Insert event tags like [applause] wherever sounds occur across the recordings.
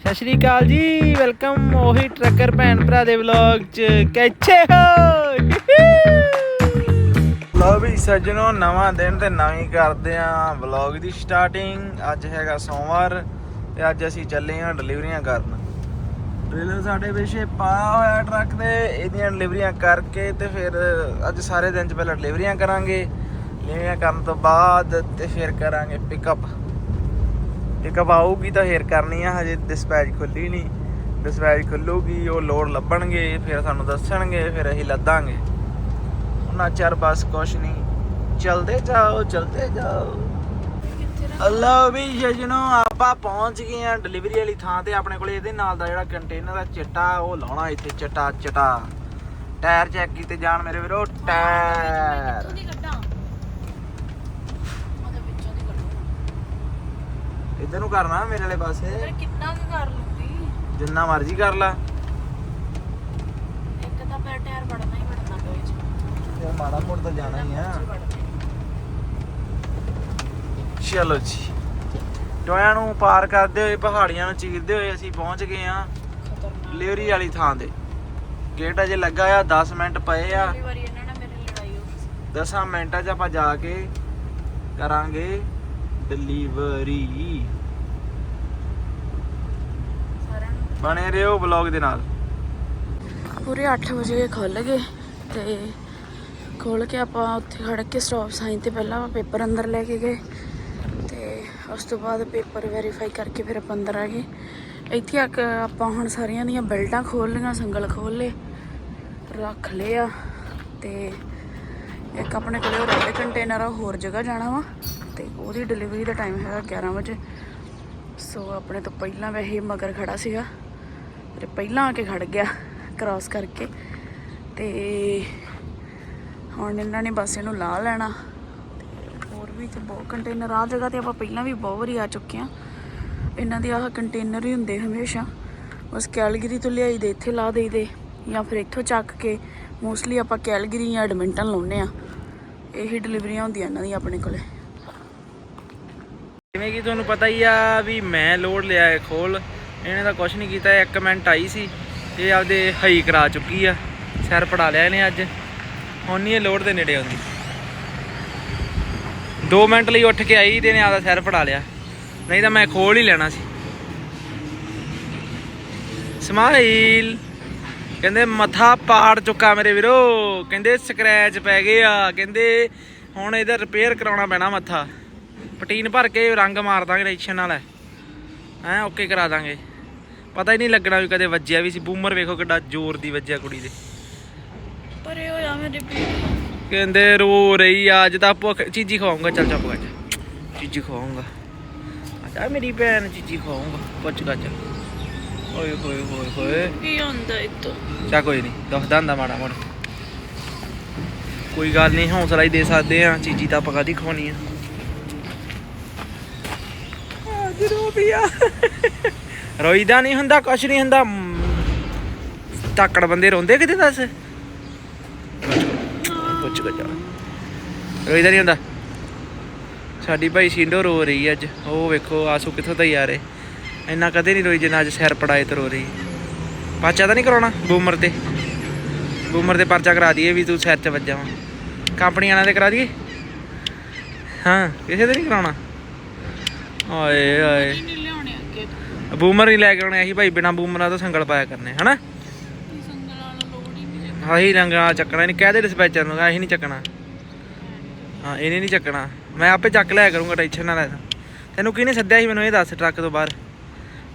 ਸਤਿ ਸ਼੍ਰੀ ਅਕਾਲ ਜੀ, ਵੈਲਕਮ ਉਹੀ ਟਰੱਕਰ ਭੈਣ ਭਰਾ ਦੇ ਵਲੌਗ ਚ। ਕੈਚੇ ਹੋ! ਲਓ ਵੀ ਸੱਜਣੋ, ਨਵਾਂ ਦਿਨ ਤੇ ਨਵੀਂ ਕਰਦੇ ਆਂ ਵਲੌਗ ਦੀ ਸਟਾਰਟਿੰਗ। ਅੱਜ ਹੈਗਾ ਸੋਮਵਾਰ ਤੇ ਅੱਜ ਅਸੀਂ ਚੱਲੇ ਆਂ ਡਿਲੀਵਰੀਆਂ ਕਰਨ। ਟ੍ਰੇਲਰ ਸਾਡੇ ਪਿੱਛੇ ਪਾਇਆ ਹੋਇਆ ਟਰੱਕ 'ਤੇ, ਇਹਦੀਆਂ ਡਿਲੀਵਰੀਆਂ ਕਰਕੇ ਤੇ ਫਿਰ ਅੱਜ ਸਾਰੇ ਦਿਨ ਚ ਪਹਿਲਾਂ ਡਿਲੀਵਰੀਆਂ ਕਰਾਂਗੇ। ਡਿਲੀਵਰੀਆਂ ਕਰਨ ਤੋਂ ਬਾਅਦ ਤੇ ਫਿਰ ਕਰਾਂਗੇ ਪਿਕਅਪ ਪਿਕਅਪ ਆਊਗੀ ਤਾਂ ਫੇਰ ਕਰਨੀ ਆ, ਹਜੇ ਡਿਸਪੈਚ ਖੁੱਲੀ ਨਹੀਂ ਡਿਸਪੈਚ ਖੁੱਲੂਗੀ, ਉਹ ਲੋੜ ਲੱਭਣਗੇ, ਫਿਰ ਸਾਨੂੰ ਦੱਸਣਗੇ, ਫਿਰ ਅਸੀਂ ਲੱਦਾਂਗੇ। ਉਹਨਾਂ ਚਿਰ ਬਸ ਕੁਛ ਨਹੀਂ ਚਲਦੇ ਜਾਓ ਚਲਦੇ ਜਾਓ। ਅੱਲਾ ਵੀ ਜਜਨੋ, ਆਪਾਂ ਪਹੁੰਚ ਗਏ ਆ ਡਿਲੀਵਰੀ ਵਾਲੀ ਥਾਂ ਤੇ, ਆਪਣੇ ਕੋਲੇ ਇਹਦੇ ਨਾਲ ਦਾ ਜਿਹੜਾ ਕੰਟੇਨਰ ਆ ਚਿੱਟਾ, ਉਹ ਲਾਉਣਾ ਇੱਥੇ, ਚਿੱਟਾ ਚਿੱਟਾ। ਟਾਇਰ ਚੈੱਕ ਕੀਤੇ ਜਾਣ ਮੇਰੇ ਵੀਰੋ ਟਾਇਰ ਦੀ ਕੱਢਾਂ ਉਹਦੇ ਵਿੱਚੋਂ ਦੀ ਕੱਢਾਂ ਇਧਰ ਨੂੰ ਕਰਨਾ ਮੇਰੇ ਵਾਲੇ ਪਾਸੇ। ਕਿੰਨਾ ਕੁ ਕਰ ਲੂੰਗੀ ਜਿੰਨਾ ਮਰਜ਼ੀ ਕਰ ਲਾ। ਇੱਕ ਤਾਂ ਪੈਰ ਟਾਇਰ ਵੜਨਾ ਹੀ ਵੜਨਾ ਟੋਏ ਚ ਯਾਰ ਮਾੜਾ ਮੋੜ ਤਾਂ ਜਾਣਾ ਹੀ ਆ। ਚਲੋ ਜੀ। ਟੋਇਆਂ ਨੂੰ ਪਾਰ ਕਰਦੇ ਹੋਏ ਪਹਾੜੀਆਂ ਨੂੰ ਚੀਰਦੇ ਹੋਏ ਅਸੀਂ ਪਹੁੰਚ ਗਏ ਆ ਡਿਲੀਵਰੀ ਵਾਲੀ ਥਾਂ ਤੇ। ਗੇਟ ਅਜੇ ਲੱਗਾ ਆ 10 ਮਿੰਟ ਪਏ ਆ। ਅਗਲੀ ਵਾਰੀ ਇਹਨਾਂ ਨਾਲ ਮੇਰੀ ਲੜਾਈ ਹੋ ਗਈ ਸੀ। 10 ਮਿੰਟਾਂ 'ਚ ਆਪਾਂ ਜਾ ਕੇ ਕਰਾਂਗੇ ਡਿਲੀਵਰੀ ਸਾਰਿਆਂ ਨੂੰ ਬਣੇ ਰਹੋ ਬਲੌਗ ਦੇ ਨਾਲ। ਪੂਰੇ 8 ਵਜੇ ਖੁੱਲ ਗਏ ਤੇ ਖੋਲ ਕੇ ਆਪਾਂ ਉੱਥੇ ਖੜ ਕੇ ਸਟਾਪ ਸਾਈਨ ਤੇ ਪਹਿਲਾਂ ਪੇਪਰ ਅੰਦਰ ਲੈ ਕੇ ਗਏ ਤੇ ਉਸ ਤੋਂ ਬਾਅਦ ਪੇਪਰ ਵੈਰੀਫਾਈ ਕਰਕੇ ਫਿਰ ਆਪਾਂ ਅੰਦਰ ਆ ਗਏ। ਇੱਥੇ ਆ ਆਪਾਂ ਹੁਣ ਸਾਰੀਆਂ ਦੀਆਂ ਬੈਲਟਾਂ ਖੋਲ ਲਈਆਂ, ਸੰਗਲ ਖੋਲ ਲਏ, ਰੱਖ ਲਏ ਆ ਤੇ ਇੱਕ ਆਪਣੇ ਕੋਲੇ ਰੈਡ ਕੰਟੇਨਰ ਆ, ਹੋਰ ਜਗ੍ਹਾ ਜਾਣਾ ਵਾ ਤੇ ਉਹਦੀ ਡਿਲੀਵਰੀ ਦਾ ਟਾਈਮ ਹੈਗਾ 11 ਵਜੇ। ਸੋ ਆਪਣੇ ਤੋਂ ਪਹਿਲਾਂ ਵੈਸੇ ਮਗਰ ਖੜਾ ਸੀਗਾ। ਤੇ ਪਹਿਲਾਂ ਆ ਕੇ ਖੜ ਗਿਆ ਕ੍ਰਾਸ ਕਰਕੇ ਤੇ ਹੁਣ ਇਹਨਾਂ ਨੇ ਬਸ ਇਹਨੂੰ ਲਾ ਲੈਣਾ। ਤੇ ਹੋਰ ਵੀ ਤੇ ਬਹੁਤ ਕੰਟੇਨਰ ਆ ਜਗ੍ਹਾ ਤੇ ਆਪਾਂ ਪਹਿਲਾਂ ਵੀ ਬਹੁਤ ਵਾਰੀ ਆ ਚੁੱਕੇ ਆ ਇਹਨਾਂ ਦੇ ਆਹ ਕੰਟੇਨਰ ਹੀ ਹੁੰਦੇ ਹਮੇਸ਼ਾ। ਬਸ ਕੈਲਗਰੀ ਤੋਂ ਲਿਆਈ ਦੇ, ਇੱਥੇ ਲਾ ਦੇਈਦੇ ਜਾਂ ਫਿਰ ਇੱਥੋਂ ਚੱਕ ਕੇ ਮੋਸਟਲੀ ਆਪਾਂ ਕੈਲਗਰੀ ਜਾਂ ਐਡਮਿੰਟਨ ਲਾਉਨੇ ਆ ਇਹੀ ਡਿਲੀਵਰੀਆਂ ਹੁੰਦੀਆਂ ਇਹਨਾਂ ਦੀਆਂ ਆਪਣੇ ਕੋਲੇ। ਜਿਵੇਂ ਕਿ ਤੁਹਾਨੂੰ ਪਤਾ ਹੀ ਆ ਵੀ ਮੈਂ ਲੋਡ ਲਿਆ ਹੈ ਖੋਲ। ਇਹਨੇ ਤਾਂ ਕੁਝ ਨਹੀਂ ਕੀਤਾ, ਇੱਕ ਮਿੰਟ ਆਈ ਸੀ ਇਹ ਆਪਦੇ ਹਈ ਕਰਾ ਚੁੱਕੀ ਆ, ਸੈਰ ਪੜਾ ਲਿਆ ਇਹਨੇ ਅੱਜ। ਹੁਣ ਨਹੀਂ ਇਹ ਲੋਡ ਦੇ ਨੇੜੇ ਆਉਂਦੀ। 2 ਮਿੰਟ ਲਈ ਉੱਠ ਕੇ ਆਈ ਤੇ ਇਹਨੇ ਆਪਦਾ ਸੈਰ ਪੜਾ ਲਿਆ। ਨਹੀਂ ਤਾਂ ਮੈਂ ਖੋਲ ਹੀ ਲੈਣਾ ਸੀ। ਸਮਾਈਲ, ਕਹਿੰਦੇ ਮੱਥਾ ਪਾੜ ਚੁੱਕਾ ਮੇਰੇ ਵੀਰੋ, ਕਹਿੰਦੇ ਸਕ੍ਰੈਚ ਪੈ ਗਏ ਆ, ਕਹਿੰਦੇ ਹੁਣ ਇਹਦਾ ਰਿਪੇਅਰ ਕਰਾਉਣਾ ਪੈਣਾ ਮੱਥਾ। ਪਟੀਨ ਭਰ ਕੇ ਰੰਗ ਮਾਰ ਦਾਂਗੇ ਰੈਕਸ਼ਨ ਨਾਲ। ਐ ਓਕੇ ਕਰਾ ਦਾਂਗੇ। ਪਤਾ ਹੀ ਨਹੀਂ ਲੱਗਣਾ ਵੀ ਕਦੇ ਵੱਜਿਆ ਵੀ ਸੀ। ਬੂਮਰ ਵੇਖੋ ਕਿੱਡਾ ਜ਼ੋਰ ਦੀ ਵੱਜਿਆ ਕੁੜੀ ਦੇ। ਪਰ ਇਹ ਹੋਇਆ ਮੇਰੇ ਪੀੜ ਕਹਿੰਦੇ ਰੋ ਰਹੀ ਆ ਅੱਜ ਤਾਂ ਭੁੱਖ ਚੀਜੀ ਖਵਾਉਂਗਾ ਚੱਲ ਚੱਪ ਗੱਜ ਚੀਜੀ ਖਵਾਉਂਗਾ ਆ ਮੇਰੀ ਭੈਣ ਚੀਜੀ ਖਵਾਉਂਗਾ ਪੁੱਛ ਗੱਜ ਓਏ ਹੋਏ ਹੋਏ ਹੋਏ। ਕੀ ਹੁੰਦਾ ਇਤੋਂ ਚਾ ਕੋਈ ਨਹੀਂ ਦੱਸਦਾ ਹੁੰਦਾ ਮਾੜਾ ਮੋੜ ਕੋਈ ਗੱਲ ਨਹੀਂ ਹੌਸਲਾ ਹੀ ਦੇ ਸਕਦੇ ਆ। ਚੀਜੀ ਤਾਂ ਆਪਾਂ ਕਾਦੀ ਖਵਾਉਣੀ ਆ? ਜਦੋਂ ਵੀ ਆ। ਰੋਈਦਾ ਨਹੀਂ ਹੁੰਦਾ, ਕੁਛ ਨਹੀਂ ਹੁੰਦਾ। ਤਾਕੜ ਬੰਦੇ ਰੋਂਦੇ ਕਿਤੇ ਦੱਸ? ਪੁੱਛ ਗਾ ਜਾ। ਰੋਈਦਾ ਨਹੀਂ ਹੁੰਦਾ। ਸਾਡੀ ਭਾਈ ਸਿੰਡੋ ਰੋ ਰਹੀ ਅੱਜ। ਉਹ ਵੇਖੋ, ਆਸੂ ਕਿੱਥੋਂ ਦਾ ਯਾਰ ਇੰਨਾ ਕਦੇ ਨਹੀਂ ਰੋਈ ਜਿੰਨਾ ਅੱਜ ਸਿਰ ਪੜਾਏ ਤੇ ਰੋ ਰਹੀ ਪਾਚਾ ਤਾਂ ਨਹੀਂ ਕਰਾਉਣਾ, ਬੂਮਰ ਤੇ। ਬੂਮਰ ਤੇ ਪਰਚਾ ਕਰਾ ਦਈਏ ਵੀ ਤੂੰ ਸਿਰ 'ਚ ਵੱਜਾ ਵਾ। ਕੰਪਨੀ ਵਾਲਿਆਂ ਤੇ ਕਰਾ ਦਈਏ? ਹਾਂ, ਕਿਸੇ ਤੇ ਨਹੀਂ ਕਰਾਉਣਾ। ਓਏ ਓਏ ਬੂਮਰ ਨਹੀਂ ਲੈ ਕੇ ਆਉਣੇ ਅਸੀਂ ਭਾਈ ਬਿਨਾ ਬੂਮਰਾਂ ਤੋਂ ਸੰਗਲ ਪਾਇਆ ਕਰਨੇ ਹਨਾ? ਹੀ ਆਹੀ ਰੰਗਾਂ ਚੱਕਣਾ ਨਹੀਂ ਕਹਦੇ ਡਿਸਪੈਚਰ ਨੂੰ ਅਸੀਂ ਨਹੀਂ ਚੱਕਣਾ। ਹਾਂ ਇਹਨੇ ਨਹੀਂ ਚੱਕਣਾ। ਮੈਂ ਆਪੇ ਚੱਕ ਲਿਆ ਕਰੂੰਗਾ ਟੈਨਸ਼ਨ ਨਾ ਲੈ। ਤੈਨੂੰ ਕਿਹਨੇ ਸੱਦਿਆ ਸੀ ਮੈਨੂੰ ਇਹ ਦੱਸ ਟਰੱਕ ਤੋਂ ਬਾਹਰ?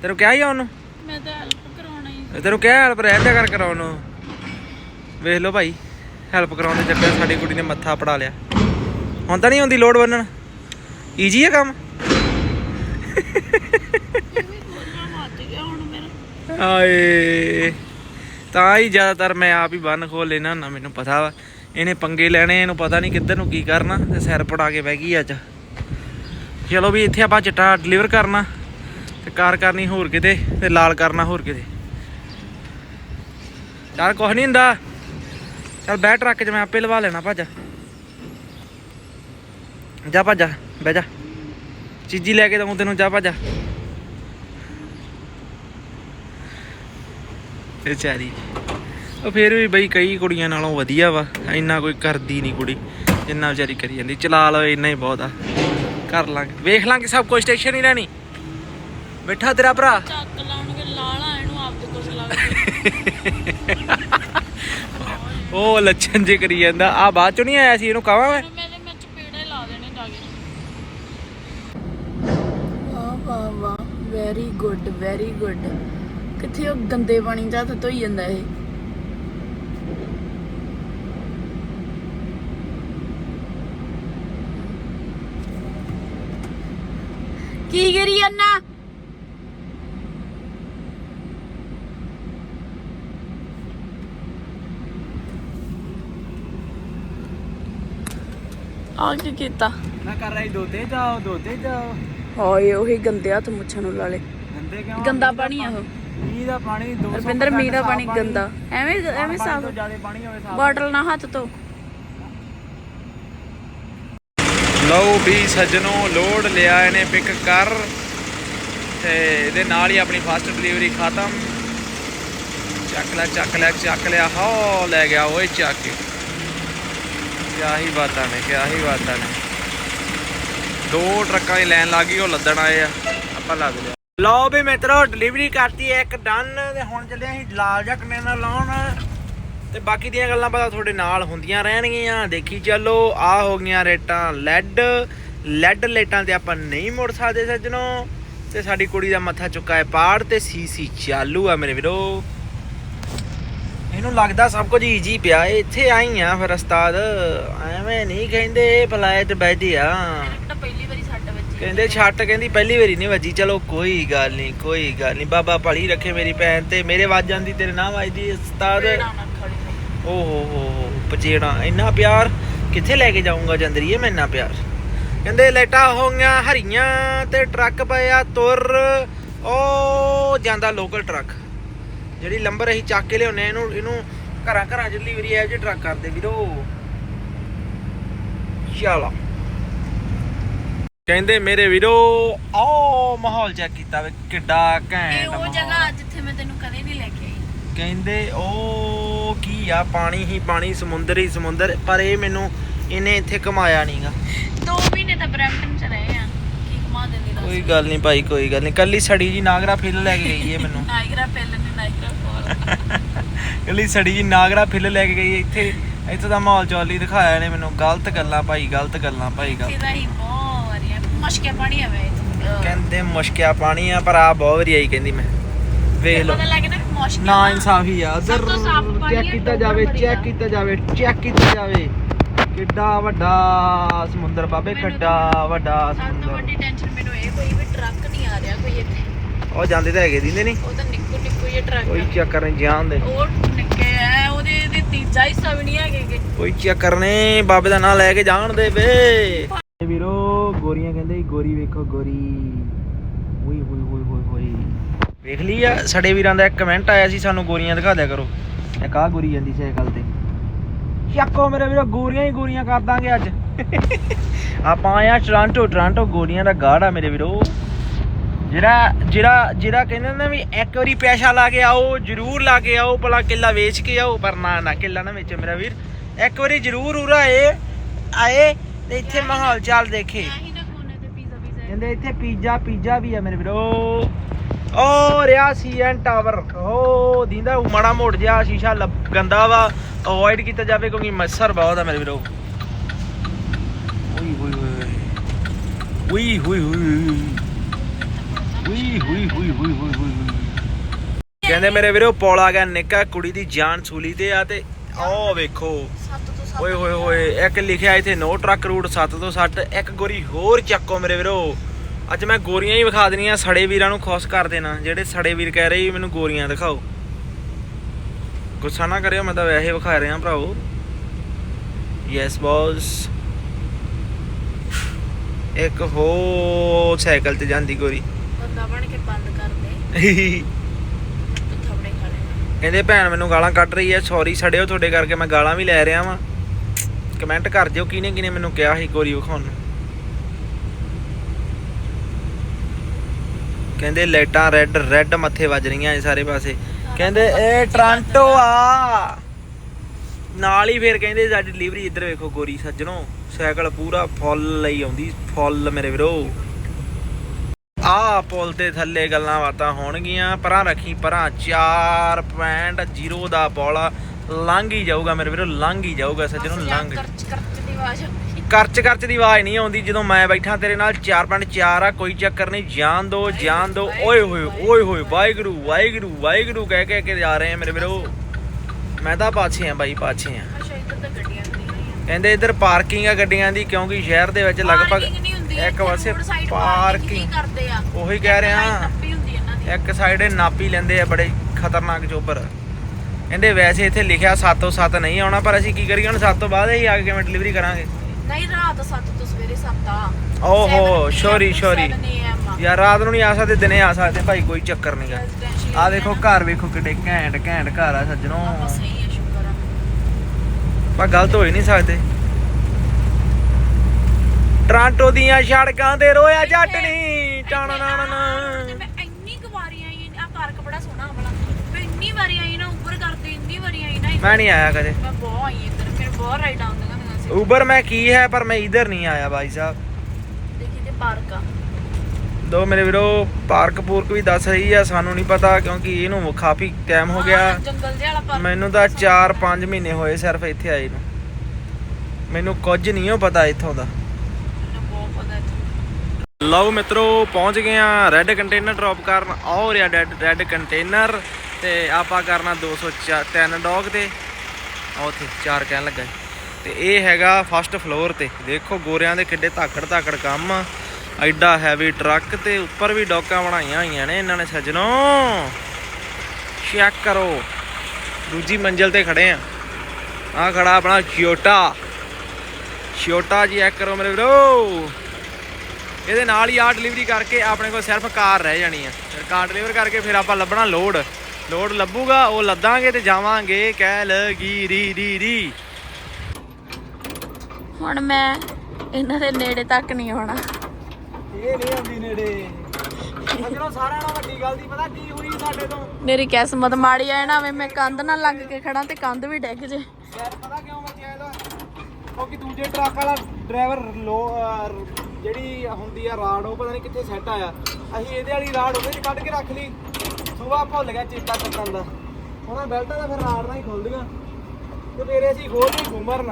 ਤੈਨੂੰ ਕਿਹਾ ਹੀ ਆ ਉਹਨੂੰ? ਮੈਂ ਤਾਂ ਹੈਲਪ ਕਰਾਉਣਾ ਹੀ ਤੈਨੂੰ ਕਿਹਾ ਹੈਲਪ ਰਹਿ ਦਿਆ ਕਰ ਕਰਾਉਣ ਨੂੰ। ਵੇਖ ਲਓ ਭਾਈ ਹੈਲਪ ਕਰਾਉਣ ਦੇ ਚੱਕਰ ਸਾਡੀ ਕੁੜੀ ਨੇ ਮੱਥਾ ਪੜਾ ਲਿਆ। ਹੁਣ ਤਾਂ ਨਹੀਂ ਹੁੰਦੀ ਲੋਡ ਬੰਨਣ। ਈਜੀ ਹੈ ਕੰਮ ਖੋਲਣਾ ਮੱਚ ਗਿਆ ਹੁਣ ਮੇਰਾ ਆਏ। ਤਾਂ ਹੀ ਜ਼ਿਆਦਾਤਰ ਮੈਂ ਆਪ ਹੀ ਬੰਨ ਖੋਲ ਲੈਣਾ ਹੁੰਦਾ, ਮੈਨੂੰ ਪਤਾ ਵਾ। ਇਹਨੇ ਪੰਗੇ ਲੈਣੇ, ਇਹਨੂੰ ਪਤਾ ਨਹੀਂ ਕਿੱਧਰ ਨੂੰ ਕੀ ਕਰਨਾ, ਤੇ ਸਿਰ ਪੜਾ ਕੇ ਬਹਿ ਗਈ ਅੱਜ। ਚਲੋ ਵੀ ਇੱਥੇ ਆਪਾਂ ਚਿੱਟਾ ਡਿਲੀਵਰ ਕਰਨਾ, ਤੇ ਕਾਰ ਕਰਨੀ ਹੋਰ ਕਿਤੇ, ਤੇ ਲਾਲ ਕਰਨਾ ਹੋਰ ਕਿਤੇ। ਚੱਲ ਕੁਛ ਨਹੀਂ ਹੁੰਦਾ। ਚੱਲ ਬਹਿ ਟਰੱਕ 'ਚ ਮੈਂ ਆਪੇ ਲਵਾ ਲੈਣਾ, ਭੱਜ। ਜਾ ਭੱਜ, ਬਹਿ ਜਾ। ਚੀਜੀ ਲੈ ਕੇ ਦਊਂ ਤੈਨੂੰ, ਜਾ ਭੱਜ। ਵਿਚਾਰੀ ਉਹ ਫਿਰ ਵੀ ਬਈ ਕਈ ਕੁੜੀਆਂ ਨਾਲੋਂ ਵਧੀਆ ਵਾ ਇੰਨਾ ਕੋਈ ਕਰਦੀ ਨਹੀਂ ਕੁੜੀ ਜਿੰਨਾ ਵਿਚਾਰੀ ਕਰੀ ਜਾਂਦੀ। ਚਲਾ ਲਓ ਇੰਨਾ ਹੀ ਬਹੁਤ ਆ। ਕਰ ਲਾਂਗੇ। ਵੇਖ ਲਾਂਗੇ ਸਭ ਕੁਝ ਟੈਨਸ਼ਨ ਹੀ ਰਹਿਣੀ। ਬੈਠਾ ਤੇਰਾ ਭਰਾ। ਚੱਕ ਲਾਉਣਗੇ ਲਾਲਾ ਇਹਨੂੰ ਆਪਦੇ ਕੁਛ ਲੱਗਦਾ। [laughs] ਉਹ ਲੱਛਣ ਜੇ ਕਰੀ ਜਾਂਦਾ। ਆ ਬਾਅਦ ਚੋਂ ਨਹੀਂ ਆਇਆ ਸੀ ਇਹਨੂੰ ਕਹਾਂ ਮੈਂ? ਮੇਰੇ ਮੈਂ ਚਪੇੜੇ ਲਾ ਦੇਣੇ ਜਾ ਕੇ ਵਾਹ ਵਾਹ ਵਾਹ। ਵੈਰੀ ਗੁੱਡ ਵੈਰੀ ਗੁੱਡ ਕਿੱਥੇ ਉਹ ਗੰਦੇ ਪਾਣੀ ਚ ਹੱਥ ਧੋਈ ਜਾਂਦਾ ਇਹ? ਕੀ ਕਰੀ ਅੰਨਾ ਆ ਕੀ ਕੀਤਾ? ਮੈਂ ਕਰ ਰਹੀ ਦੋਤੇ ਜਾਓ ਦੋਤੇ ਜਾਓ। ਹਾਏ ਉਹੀ ਗੰਦੇ ਹੱਥ ਮੁੱਛਾਂ ਨੂੰ ਲਾਲੇ ਗੰਦੇ ਕਿਉਂ ਗੰਦਾ ਪਾਣੀ ਆ ਉਹ। ਮੀਂਹ ਦਾ ਪਾਣੀ 200 ਰਵਿੰਦਰ ਮੀਂਹ ਦਾ ਪਾਣੀ ਗੰਦਾ। ਐਵੇਂ ਐਵੇਂ ਸਾਫ਼ ਜ਼ਿਆਦਾ ਪਾਣੀ ਹੋਵੇ ਸਾਫ਼। ਬਾਟਲ ਨਾਲ ਹੱਥ ਧੋ। ਲਓ ਵੀ ਸੱਜਣੋ ਲੋਡ ਲਿਆ ਇਹਨੇ ਪਿਕ ਕਰ। ਤੇ ਇਹਦੇ ਨਾਲ ਹੀ ਆਪਣੀ ਫਾਸਟ ਡਿਲੀਵਰੀ ਖਤਮ। ਚੱਕ ਲਿਆ ਚੱਕ ਲਿਆ ਚੱਕ ਲਿਆ। ਹੋ ਲੈ ਗਿਆ ਓਏ ਚੱਕ। ਕੇ ਕਿਆ ਹੀ ਬਾਤਾਂ ਨੇ ਕਿਆ ਹੀ ਬਾਤਾਂ ਨੇ। ਦੋ ਟਰੱਕਾਂ ਦੀ ਲਾਈਨ ਲੱਗ ਗਈ ਉਹ ਲੱਦਣ ਆਏ ਆ। ਆਪਾਂ ਲੱਦ ਲਿਆ। ਲਓ ਵੀ ਮਿੱਤਰੋ ਡਿਲੀਵਰੀ ਕਰਤੀ ਹੈ ਇੱਕ ਡਨ ਤੇ ਹੁਣ ਚੱਲੇ ਅਸੀਂ ਲਾਲ ਜਿਹਾ ਕੰਟੇਨਰ ਲਾਉਣ। ਤੇ ਬਾਕੀ ਦੀਆਂ ਗੱਲਾਂ ਪਤਾ ਤੁਹਾਡੇ ਨਾਲ ਹੁੰਦੀਆਂ ਰਹਿਣਗੀਆਂ। ਦੇਖੀ ਚੱਲੋ ਆ ਹੋ ਗਈਆਂ ਰੇਟਾਂ ਲੈਡ ਲੈਡ ਲੇਟਾਂ ਤੇ ਆਪਾਂ ਨਹੀਂ ਮੁੜ ਸਕਦੇ ਸੱਜਣੋ। ਤੇ ਸਾਡੀ ਕੁੜੀ ਦਾ ਮੱਥਾ ਚੁੱਕਾ ਹੈ ਪਾੜ ਤੇ ਸੀਸੀ ਚਾਲੂ ਆ ਮੇਰੇ ਵੀਰੋ। ਇਹਨੂੰ ਲੱਗਦਾ ਸਭ ਕੁਝ ਈਜੀ ਪਿਆ। ਇੱਥੇ ਆਈ ਆ ਫਿਰ ਉਸਤਾਦ। ਐਵੇਂ ਨਹੀਂ ਕਹਿੰਦੇ ਫਲਾਈਟ ਬੈਠੀ ਆ ਤਾਂ ਪਹਿਲੀ ਵਾਰੀ ਸੱਟ ਵੱਜੀ ਕਹਿੰਦੇ ਛੱਟ ਕਹਿੰਦੀ ਪਹਿਲੀ ਵਾਰੀ ਨਹੀਂ ਵੱਜੀ। ਚਲੋ ਕੋਈ ਗੱਲ ਨਹੀਂ ਕੋਈ ਗੱਲ ਨਹੀਂ ਬਾਬਾ ਭਲੀ ਰੱਖੇ ਮੇਰੀ ਭੈਣ ਤੇ। ਮੇਰੇ ਵੱਜ ਜਾਂਦੀ ਤੇਰੇ ਨਾਲ ਵੱਜਦੀ ਉਸਤਾਦ। ਓ ਹੋ ਹੋ ਹੋ ਪਜੇੜਾ ਇੰਨਾ ਪਿਆਰ ਕਿੱਥੇ ਲੈ ਕੇ ਜਾਊਂਗਾ ਜੰਦਰੀਏ? ਮੈਂ ਇੰਨਾ ਪਿਆਰ। ਕਹਿੰਦੇ ਲਾਈਟਾਂ ਹੋ ਗਈਆਂ ਹਰੀਆਂ ਤੇ ਟਰੱਕ ਪਿਆ ਤੁਰ। ਉਹ ਜਾਂਦਾ ਲੋਕਲ ਟਰੱਕ। ਜਿਹੜੀ ਲੰਬਰ ਅਸੀਂ ਚੱਕ ਕੇ ਲਿਆਉਂਦੇ ਹਾਂ ਇਹਨੂੰ ਇਹਨੂੰ ਘਰਾਂ ਘਰਾਂ ਚ ਡਿਲੀਵਰੀ ਹੈ ਜੇ ਟਰੱਕ ਕਰਦੇ ਵੀਰੋ। ਚਲੋ ਕਹਿੰਦੇ ਮੇਰੇ ਵੀਰੋ ਆਹ ਮਾਹੌਲ ਚੈੱਕ ਕੀਤਾ ਵੇ ਕਿੱਡਾ ਇਹ ਘੈਂਟ ਉਹ ਮਾਹੌਲ। ਜਗ੍ਹਾ ਜਿੱਥੇ ਮੈਂ ਤੈਨੂੰ ਕਦੇ ਨਹੀਂ ਲੈ ਕੇ ਆਈ। ਕਹਿੰਦੇ ਉਹ ਕੀ ਆ? ਪਾਣੀ ਹੀ ਪਾਣੀ ਸਮੁੰਦਰ ਹੀ ਸਮੁੰਦਰ ਪਰ ਇਹ ਮੈਨੂੰ ਇਹਨੇ ਇੱਥੇ ਕਮਾਇਆ ਨਹੀਂਗਾ 2 ਮਹੀਨੇ ਤਾਂ ਬ੍ਰੈਂਪਟਨ ਚ ਰਹੇ ਆ। ਕੀ ਕਮਾ ਦਿੰਦੀ ਦੱਸ? ਕੋਈ ਗੱਲ ਨਹੀਂ ਭਾਈ ਕੋਈ ਗੱਲ ਨਹੀਂ ਕੱਲੀ ਸੜੀ ਜੀ ਨਾਗਰਾ ਫਿੱਲ ਲੈ ਕੇ ਗਈ ਹੈ ਮੈਨੂੰ। [laughs] ਨਾਇਗਰਾ ਪੈਲ ਨੇ ਨਾਇਗਰਾ ਫੋਲ। [laughs] ਕੱਲੀ ਸੜੀ ਜੀ ਨਾਗਰਾ ਫਿੱਲ ਲੈ ਕੇ ਗਈ ਇੱਥੇ ਇੱਥੇ ਦਾ ਮਾਹੌਲ ਚੌਲੀ ਦਿਖਾਇਆ ਨੇ ਮੈਨੂੰ। ਗਲਤ ਗੱਲਾਂ ਭਾਈ ਗਲਤ ਗੱਲਾਂ ਭਾਈ ਗਲਤ ਇਹਦਾ ਹੀ ਬਹੁਤ ਮਸ਼ਕਿਆ ਪਾਣੀ ਆਵੇ ਕਹਿੰਦੇ ਮੁਸ਼ਕਿਆ ਪਾਣੀ ਆ ਪਰ ਆ ਬਹੁਤ ਵਾਰੀ ਆਈ ਕਹਿੰਦੀ ਮੈਂ। ਵੇਖ ਲਓ। ਪਤਾ ਲੱਗਦਾ ਕਿ ਮੁਸ਼ਕਿਲ ਨਾ ਇਨਸਾਫੀ ਆ ਸਭ ਤੋਂ ਸਾਫ਼ ਪਾਣੀ ਚੈੱਕ ਆ, ਕੀਤਾ ਜਾਵੇ ਚੈੱਕ ਆ। ਕੀਤਾ ਜਾਵੇ ਚੈੱਕ ਕੀਤਾ ਜਾਵੇ। ਕਿੱਡਾ ਵੱਡਾ ਸਮੁੰਦਰ ਬਾਬੇ ਮੈਨੂੰ ਕਿੱਡਾ ਵੱਡਾ ਸਭ ਤੋਂ ਸਮੁੰਦਰ। ਵੱਡੀ ਟੈਨਸ਼ਨ ਮੈਨੂੰ ਇਹ ਕੋਈ ਵੀ ਟਰੱਕ ਨਹੀਂ ਆ ਰਿਹਾ ਕੋਈ ਇੱਥੇ। ਉਹ ਜਾਂਦੇ ਤਾਂ ਹੈਗੇ ਦਿੰਦੇ ਨਹੀਂ। ਉਹ ਤਾਂ ਨਿੱਕੂ ਨਿੱਕੂ ਜਿਹਾ ਟਰੱਕ ਕੋਈ ਆ। ਚੈੱਕ ਕਰਨ ਜਾਂਦੇ ਉਹ ਨਿੱਕੇ ਐ ਉਹਦੇ ਦੇ ਤੀਜਾ ਹਿੱਸਾ ਵੀ ਨਹੀਂ ਹੈਗੇ ਗੇ। ਕੋਈ ਚੈੱਕ ਕਰਨੇ ਬਾਬੇ ਦਾ ਨਾਂ ਲੈ ਕੇ ਜਾਣ ਦੇ ਵੇ ਵੀਰੋ ਗੋਰੀਆਂ ਕਹਿੰਦੇ ਗੋਰੀ ਵੇਖੋ, ਗੋਰੀ। ਹੋਈ ਹੋਈ ਹੋਈ ਹੋਈ ਹੋਈ। ਵੇਖ ਲਈ ਆ, ਸਾਡੇ ਵੀਰਾਂ ਦਾ ਇੱਕ ਕਮੈਂਟ ਆਇਆ ਸੀ, ਸਾਨੂੰ ਗੋਰੀਆਂ ਦਿਖਾ ਦਿਆ ਕਰੋ। ਇੱਕ ਆ ਗੋਰੀ ਜਾਂਦੀ ਸਾਈਕਲ ਤੇ। ਚੱਕੋ ਮੇਰੇ ਵੀਰੋ, ਗੋਰੀਆਂ ਹੀ ਗੋਰੀਆਂ ਕਰ ਦਾਂਗੇ ਅੱਜ। [laughs] ਆਪਾਂ ਆਇਆ ਟੋਰਾਂਟੋ ਟੋਰਾਂਟੋ ਗੋਰੀਆਂ ਦਾ ਗਾੜ ਆ ਮੇਰੇ ਵੀਰੋ। ਜਿਹੜਾ ਜਿਹੜਾ ਜਿਹੜਾ ਕਹਿੰਦੇ ਨੇ ਵੀ ਇੱਕ ਵਾਰੀ ਪੈਸਾ ਲਾ ਕੇ ਆਓ, ਜਰੂਰ ਲਾ ਕੇ ਆਓ, ਭਲਾ ਕਿੱਲਾ ਵੇਚ ਕੇ ਆਓ, ਪਰ ਨਾ ਨਾ, ਕਿੱਲਾ ਨਾ ਵੇਚੋ ਮੇਰਾ ਵੀਰ। ਇੱਕ ਵਾਰੀ ਜਰੂਰ ਉਰਾ ਆਏ ਆਏ ਤੇ ਇੱਥੇ ਮਾਹੌਲ ਚਾਲ ਦੇਖੇ ਆਹੀ ਨਾ ਕੋਨੇ ਤੇ ਪੀਜ਼ਾ ਪੀਜ਼ਾ ਕਹਿੰਦੇ ਇੱਥੇ ਪੀਜ਼ਾ ਪੀਜ਼ਾ ਵੀ ਆ ਮੇਰੇ ਵੀਰੋ ਓ ਰਿਆ ਸੀਐਨ ਟਾਵਰ ਓ ਦਿੰਦਾ ਮਾੜਾ ਮੋੜ ਜਿਹਾ ਸ਼ੀਸ਼ਾ ਗੰਦਾ ਵਾ ਅਵੋਇਡ ਕੀਤਾ ਜਾਵੇ ਕਿਉਂਕਿ ਮੱਛਰ ਬਹੁਤ ਆ ਮੇਰੇ ਵੀਰੋ ਓਏ ਹੋਏ ਹੋਏ ਹੋਈ ਉਈ ਹੋਈ ਹੋਈ ਹੋਈ ਹੋਈ ਹੋਈ ਕਹਿੰਦੇ ਮੇਰੇ ਵੀਰੋ ਪੌਲ ਗਿਆ ਨਿੱਕਾ ਕੁੜੀ ਦੀ ਜਾਨ ਸੂਲੀ ਤੇ ਆ ਤੇ ਓ ਵੇਖੋ ਓਏ ਹੋਏ ਹੋਏ ਇੱਕ ਲਿਖਿਆ ਇੱਥੇ ਨੋ ਟਰੱਕ ਰੂਟ 7 ਤੋਂ 7 ਇੱਕ ਗੋਰੀ ਹੋਰ ਚੱਕੋ ਮੇਰੇ ਵੀਰੋ। ਅੱਜ ਮੈਂ ਗੋਰੀਆਂ ਹੀ ਵਿਖਾ ਦੇਣੀਆਂ ਸੜੇ ਵੀਰਾਂ ਨੂੰ ਖੁਸ਼ ਕਰ ਦੇਣਾ ਜਿਹੜੇ ਸੜੇ ਵੀਰ ਕਹਿ ਰਹੇ ਮੈਨੂੰ ਗੋਰੀਆਂ ਦਿਖਾਓ। ਗੁੱਸਾ ਨਾ ਕਰਿਓ ਮੈਂ ਤਾਂ ਵੈਸੇ ਵਿਖਾ ਰਿਹਾ ਭਰਾਓ ਯੈਸ ਬੌਸ ਇੱਕ ਹੋ ਸਾਈਕਲ ਤੇ ਜਾਂਦੀ ਗੋਰੀ। ਬੰਦਾ ਬਣ ਕੇ ਬੰਦ ਕਰ ਦੇ। [laughs] ਕਹਿੰਦੇ ਭੈਣ ਮੈਨੂੰ ਗਾਲਾਂ ਕੱਢ ਰਹੀ ਐ ਸੌਰੀ ਸੜਿਓ ਤੁਹਾਡੇ ਕਰਕੇ ਮੈਂ ਗਾਲਾਂ ਵੀ ਲੈ ਰਿਹਾ ਵਾਂ। ਕਮੈਂਟ ਕਰ ਦਿਓ, ਕਿਹਨੇ ਕਿਹਨੇ ਮੈਨੂੰ ਕਿਹਾ ਸੀ ਗੋਰੀ ਵਿਖਾਉਣ ਨੂੰ। ਕਹਿੰਦੇ ਲਾਈਟਾਂ ਰੈੱਡ ਰੈੱਡ ਮੱਥੇ ਵੱਜ ਰਹੀਆਂ ਐ ਸਾਰੇ ਪਾਸੇ। ਕਹਿੰਦੇ, ਇਹ ਟ੍ਰਾਂਟੋ ਆ। ਨਾਲ ਹੀ ਫੇਰ ਕਹਿੰਦੇ, ਸਾਡੀ ਡਿਲੀਵਰੀ ਇੱਧਰ ਵੇਖੋ ਗੋਰੀ ਸੱਜਣੋ, ਸਾਈਕਲ ਪੂਰਾ ਫੁੱਲ ਲਈ ਆਉਂਦੀ ਫੁੱਲ ਮੇਰੇ ਵੀਰੋ। ਆ ਪੁਲ ਤੇ ਥੱਲੇ ਗੱਲਾਂ ਬਾਤਾਂ ਹੋਣਗੀਆਂ, ਪਰਾਂ ਰੱਖੀ ਪਰਾਂ 4.0 ਦਾ ਪੁਲ ਲੰਘ ਹੀ ਜਾਊਗਾ ਮੇਰੇ ਵੀਰੋ ਲੰਘ ਹੀ ਜਾਊਗਾ ਸੱਜਣੋ ਲੰਘ ਕਰਚ ਕਰਚ ਦੀ ਆਵਾਜ਼। ਕਰਚ ਕਰਚ ਦੀ ਆਵਾਜ਼ ਨਹੀਂ ਆਉਂਦੀ ਜਦੋਂ ਮੈਂ ਬੈਠਾ ਤੇਰੇ ਨਾਲ 4.4 ਆ ਕੋਈ ਚੱਕਰ ਨਹੀਂ ਜਾਨ ਦੋ ਜਾਨ ਦੋ। ਓਏ ਹੋਏ ਓਏ ਹੋਏ ਵਾਹਿਗੁਰੂ ਵਾਹਿਗੁਰੂ ਵਾਹਿਗੁਰੂ ਕਹਿ ਕਹਿ ਕੇ ਜਾ ਰਹੇ ਆ ਮੇਰੇ ਵੀਰੋ। ਮੈਂ ਤਾਂ ਪਾਛੇ ਆ ਬਾਈ ਪਾਛੇ ਆ। ਕਹਿੰਦੇ ਇੱਧਰ ਪਾਰਕਿੰਗ ਆ ਗੱਡੀਆਂ ਦੀ ਕਿਉਂਕਿ ਸ਼ਹਿਰ ਦੇ ਵਿੱਚ ਲਗਭਗ ਇੱਕ ਪਾਸੇ ਪਾਰਕਿੰਗ ਕਰਦੇ ਆ। ਉਹੀ ਕਹਿ ਰਿਹਾ। ਇੱਕ ਸਾਈਡ ਨਾਪੀ ਲੈਂਦੇ ਆ ਬੜੇ ਖਤਰਨਾਕ ਚੋਬਰ। ਕਹਿੰਦੇ ਵੈਸੇ ਇੱਥੇ ਲਿਖਿਆ 7 ਤੋਂ 7 ਨਹੀਂ ਆਉਣਾ ਪਰ ਅਸੀਂ ਕੀ ਕਰੀਏ ਹੁਣ 7 ਤੋਂ ਬਾਅਦ ਹੀ ਆ ਕੇ ਕਿਵੇਂ ਡਿਲੀਵਰੀ ਕਰਾਂਗੇ? ਨਹੀਂ ਰਾਤ 7 ਤੋਂ ਸਵੇਰੇ 7 ਆ। ਓਹੋ ਸੌਰੀ ਸੌਰੀ 7 AM ਯਾਰ ਰਾਤ ਨੂੰ ਨਹੀਂ ਆ ਸਕਦੇ ਦਿਨੇ ਆ ਸਕਦੇ ਭਾਈ ਕੋਈ ਚੱਕਰ ਨਹੀਂਗਾ ਆ। ਦੇਖੋ ਘਰ ਵੇਖੋ ਕਿੱਡੇ ਘੈਂਟ ਘੈਂਟ ਘਰ ਆ ਸੱਜਣੋ। ਆਪਾਂ ਸਹੀ ਆ ਸ਼ੁਕਰ ਆ। ਪਰ ਗਲਤ ਹੋ ਹੀ ਨਹੀਂ ਸਕਦੇ। ਟ੍ਰਾਂਟੋ ਦੀਆਂ ਸੜਕਾਂ ਤੇ ਰੋਇਆ ਜੱਟ ਨਹੀਂ ਟਾਣਾ ਨਾ ਨਾ ਤੇ ਮੈਂ ਇੰਨੀ ਕੁ ਵਾਰੀ ਆਈ ਆ ਪਾਰਕ ਬੜਾ ਸੋਹਣਾ ਵਾਲਾ ਮੈਂ ਇੰਨੀ ਵਾਰੀ ਆਈ ਨਾ ਉੱਪਰ ਕਰਦੇ ਇੰਨੀ ਮੈਂ ਨਹੀਂ ਆਇਆ ਕਦੇ। ਮੈਂ ਬਹੁਤ ਆਈ ਇੱਧਰ ਮੇਰੇ ਬਹੁਤ ਰਾਈਡ ਆਉਂਦੀਆਂ ਹੁੰਦੀਆਂ ਸੀ। ਉਬਰ ਮੈਂ ਕੀ ਹੈ ਪਰ ਮੈਂ ਇਧਰ ਨਹੀਂ ਆਇਆ ਭਾਈ ਸਾਹਿਬ। ਦੇਖੀ ਤੇ ਪਾਰਕ ਆ। ਦੋ ਮੇਰੇ ਵੀਰੋ ਪਾਰਕ ਪੂਰਕ ਵੀ ਦੱਸ ਰਹੀ ਆ ਸਾਨੂੰ ਨਹੀਂ ਪਤਾ ਕਿਉਂਕਿ ਇਹਨੂੰ ਕਾਫੀ ਟਾਈਮ ਹੋ ਗਿਆ। ਹਾਂ, ਜੰਗਲ ਦੇ ਵਾਲਾ ਪਾਰਕ ਮੈਨੂੰ ਤਾਂ 4-5 ਮਹੀਨੇ ਹੋਏ ਸਿਰਫ ਇੱਥੇ ਆਏ ਨੂੰ। ਮੈਨੂੰ ਕੁਝ ਨਹੀਂ ਓ ਪਤਾ ਇੱਥੋਂ ਦਾ। ਮੈਨੂੰ ਬਹੁਤ ਪਤਾ ਇੱਥੇ ਲਓ ਮਿੱਤਰੋ ਪਹੁੰਚ ਗਏ ਆ ਰੈੱਡ ਕੰਟੇਨਰ ਡ੍ਰੌਪ ਕਰਨ। ਆਹ ਰਿਹਾ ਰੈੱਡ ਕੰਟੇਨਰ ਤੇ ਆਪਾਂ ਕਰਨਾ 203 ਡੌਗ ਤੇ। ਉੱਥੇ ਚਾਰ ਕਹਿਣ ਲੱਗਾ ਸੀ। ਤੇ ਇਹ ਹੈਗਾ ਫਸਟ ਫਲੋਰ ਤੇ। ਦੇਖੋ ਗੋਰਿਆਂ ਦੇ ਕਿੱਡੇ ਧਾਕੜ ਧਾਕੜ ਕੰਮ ਆ। ਐਡਾ ਹੈਵੀ ਟਰੱਕ ਤੇ ਉੱਪਰ ਵੀ ਡੌਕਾਂ ਬਣਾਈਆਂ ਹੋਈਆਂ ਨੇ ਇਹਨਾਂ ਨੇ ਸੱਜਣੋ। ਚੈੱਕ ਕਰੋ। ਦੂਜੀ ਮੰਜ਼ਲ ਤੇ ਖੜੇ ਆ। ਆ ਖੜਾ ਆਪਣਾ ਚਿਓਟਾ ਚਿਓਟਾ ਜੀ ਚੈੱਕ ਕਰੋ ਮੇਰੇ ਵੀਰੋ। ਇਹਦੇ ਨਾਲ ਹੀ ਆ ਡਿਲੀਵਰੀ ਕਰਕੇ ਆਪਣੇ ਕੋਲ ਸਿਰਫ ਕਾਰ ਰਹਿ ਜਾਣੀ ਆ। ਫਿਰ ਕਾਰ ਡਿਲੀਵਰ ਕਰਕੇ ਫਿਰ ਆਪਾਂ ਲੱਭਣਾ ਲੋਡ। ਲੋਡ ਲੱਭੂਗਾ ਉਹ ਲੱਦਾਂਗੇ ਤੇ ਜਾਵਾਂਗੇ ਕਹਿ ਲਗੀ ਰੀ ਰੀ ਰੀ ਹੁਣ ਮੈਂ ਇਹਨਾਂ ਦੇ ਨੇੜੇ ਤੱਕ ਨਹੀਂ ਆਉਣਾ। ਇਹ ਨਹੀਂ ਆਉਂਦੀ ਨੇੜੇ। ਅਗਰੋਂ ਸਾਰਿਆਂ ਨਾਲ ਵੱਡੀ ਗੱਲ ਦੀ ਪਤਾ ਕੀ ਹੋਈ ਸਾਡੇ ਤੋਂ? ਮੇਰੀ ਕਿਸਮਤ ਮਾੜੀ ਆ ਨਾ ਵੇ ਮੈਂ ਕੰਧ ਨਾਲ ਲੱਗ ਕੇ ਖੜਾ ਤੇ ਕੰਧ ਵੀ ਡਿੱਗ ਜੇ। ਯਾਰ ਪਤਾ ਕਿਉਂ ਮਚਿਆ ਇਹਦਾ ਕਿਉਂਕਿ ਦੂਜੇ ਟਰੱਕ ਵਾਲਾ ਡਰਾਈਵਰ ਲੋ ਜਿਹੜੀ ਹੁੰਦੀ ਆ ਰਾਡ ਉਹ ਪਤਾ ਨਹੀਂ ਕਿੱਥੇ ਸੈੱਟ ਆਇਆ। ਅਸੀਂ ਇਹਦੇ ਵਾਲੀ ਰਾਡ ਉਹਦੇ 'ਚ ਕੱਢ ਕੇ ਰੱਖ ਲਈ। ਸੁਬਾਹ ਭੁੱਲ ਗਿਆ ਚੇਤਾ ਚੱਕਣ ਦਾ। ਉਹਨਾਂ ਬੈਲਟਾਂ ਦਾ ਫਿਰ ਰਾਡ ਨਾਲ ਹੀ ਖੋਲਦੀਆਂ ਤੇ ਫਿਰ ਅਸੀਂ ਖੋਲ ਕੇ ਘੁੰਮਰਨ।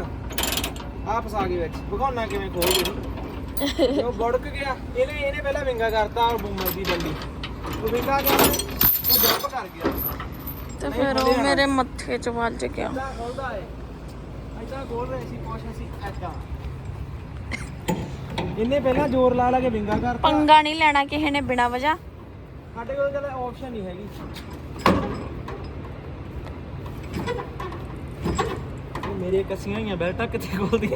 ਆ ਫਸਾ ਕੇ ਵਿੱਚ। ਵਿਖਾਉਣਾ ਕਿਵੇਂ ਖੋਲਦੇ ਨੇ ਉਹ ਬੜਕ ਗਿਆ। ਇਹਨੇ ਇਹਨੇ ਪਹਿਲਾਂ ਵਿੰਗਾ ਕਰਤਾ ਉਹ ਬੂਮਰ ਦੀ ਬੰਦੀ ਉਹ ਵਿੰਗਾ ਗਿਆ ਉਹ ਜੰਪ ਕਰ ਗਿਆ। ਤੇ ਫਿਰ ਉਹ ਮੇਰੇ ਮੱਥੇ 'ਚ ਵੱਜ ਗਿਆ। ਖੋਲਦਾ ਏ। ਐਦਾਂ ਖੋਲ ਰਹੇ ਸੀ ਕੁਛ ਅਸੀਂ ਐਦਾਂ। ਇਹਨੇ ਪਹਿਲਾਂ ਜ਼ੋਰ ਲਾ ਲਾ ਕੇ ਵਿੰਗਾ ਕਰਤਾ। ਪੰਗਾ ਨਹੀਂ ਲੈਣਾ ਕਿਸੇ ਨੇ ਬਿਨਾ ਵਜ੍ਹਾ। ਸਾਡੇ ਕੋਲ ਕਦੇ ਆਪਸ਼ਨ ਨਹੀਂ ਹੈਗੀ। ਇਹ ਮੇਰੇ ਕੱਸੀਆਂ ਹੋਈਆਂ ਬੈਲਟਾਂ ਕਿੱਥੇ ਖੋਲਦੀ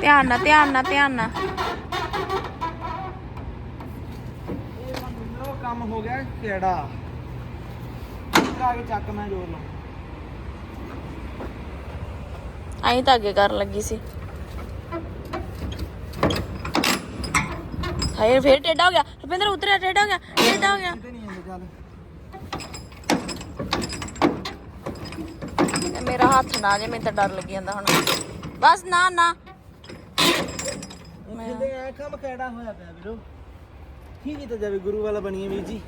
ਧਿਆਨ ਨਾਲ ਧਿਆਨ ਨਾਲ ਧਿਆਨ ਨਾਲ। ਇਹ ਮੰਨੋ ਕੰਮ ਹੋ ਗਿਆ ਕਿਹੜਾ? ਆ ਕੇ ਚੱਕ ਮੈਂ ਜ਼ੋਰ ਲਾ ਆਈ ਤਾਂ ਅੱਗੇ ਕਰਨ ਲੱਗੀ ਸੀ। ਹਾਏ ਫੇਰ ਟੇਡਾ ਹੋ ਗਿਆ। ਰੁਪਿੰਦਰ ਉਤਰਿਆ ਟੇਡਾ ਹੋ ਗਿਆ ਟੇਡਾ ਹੋ ਗਿਆ। ਮੇਰਾ ਹੱਥ ਨਾ ਜੇ ਮੈਨੂੰ ਤਾਂ ਡਰ ਲੱਗੀ ਜਾਂਦਾ ਹੁਣ। ਬਸ ਨਾ ਨਾ। ਮੈਂ ਕਹਿੰਦੇ ਐ ਕੰਮ ਕਿਹੜਾ ਹੋਇਆ ਪਿਆ ਵੀਰੋ ਕੀ ਕੀਤਾ ਜਾਵੇ ਗੁਰੂ ਵਾਲਾ ਬਣੀਏ ਵੀਰ ਜੀ।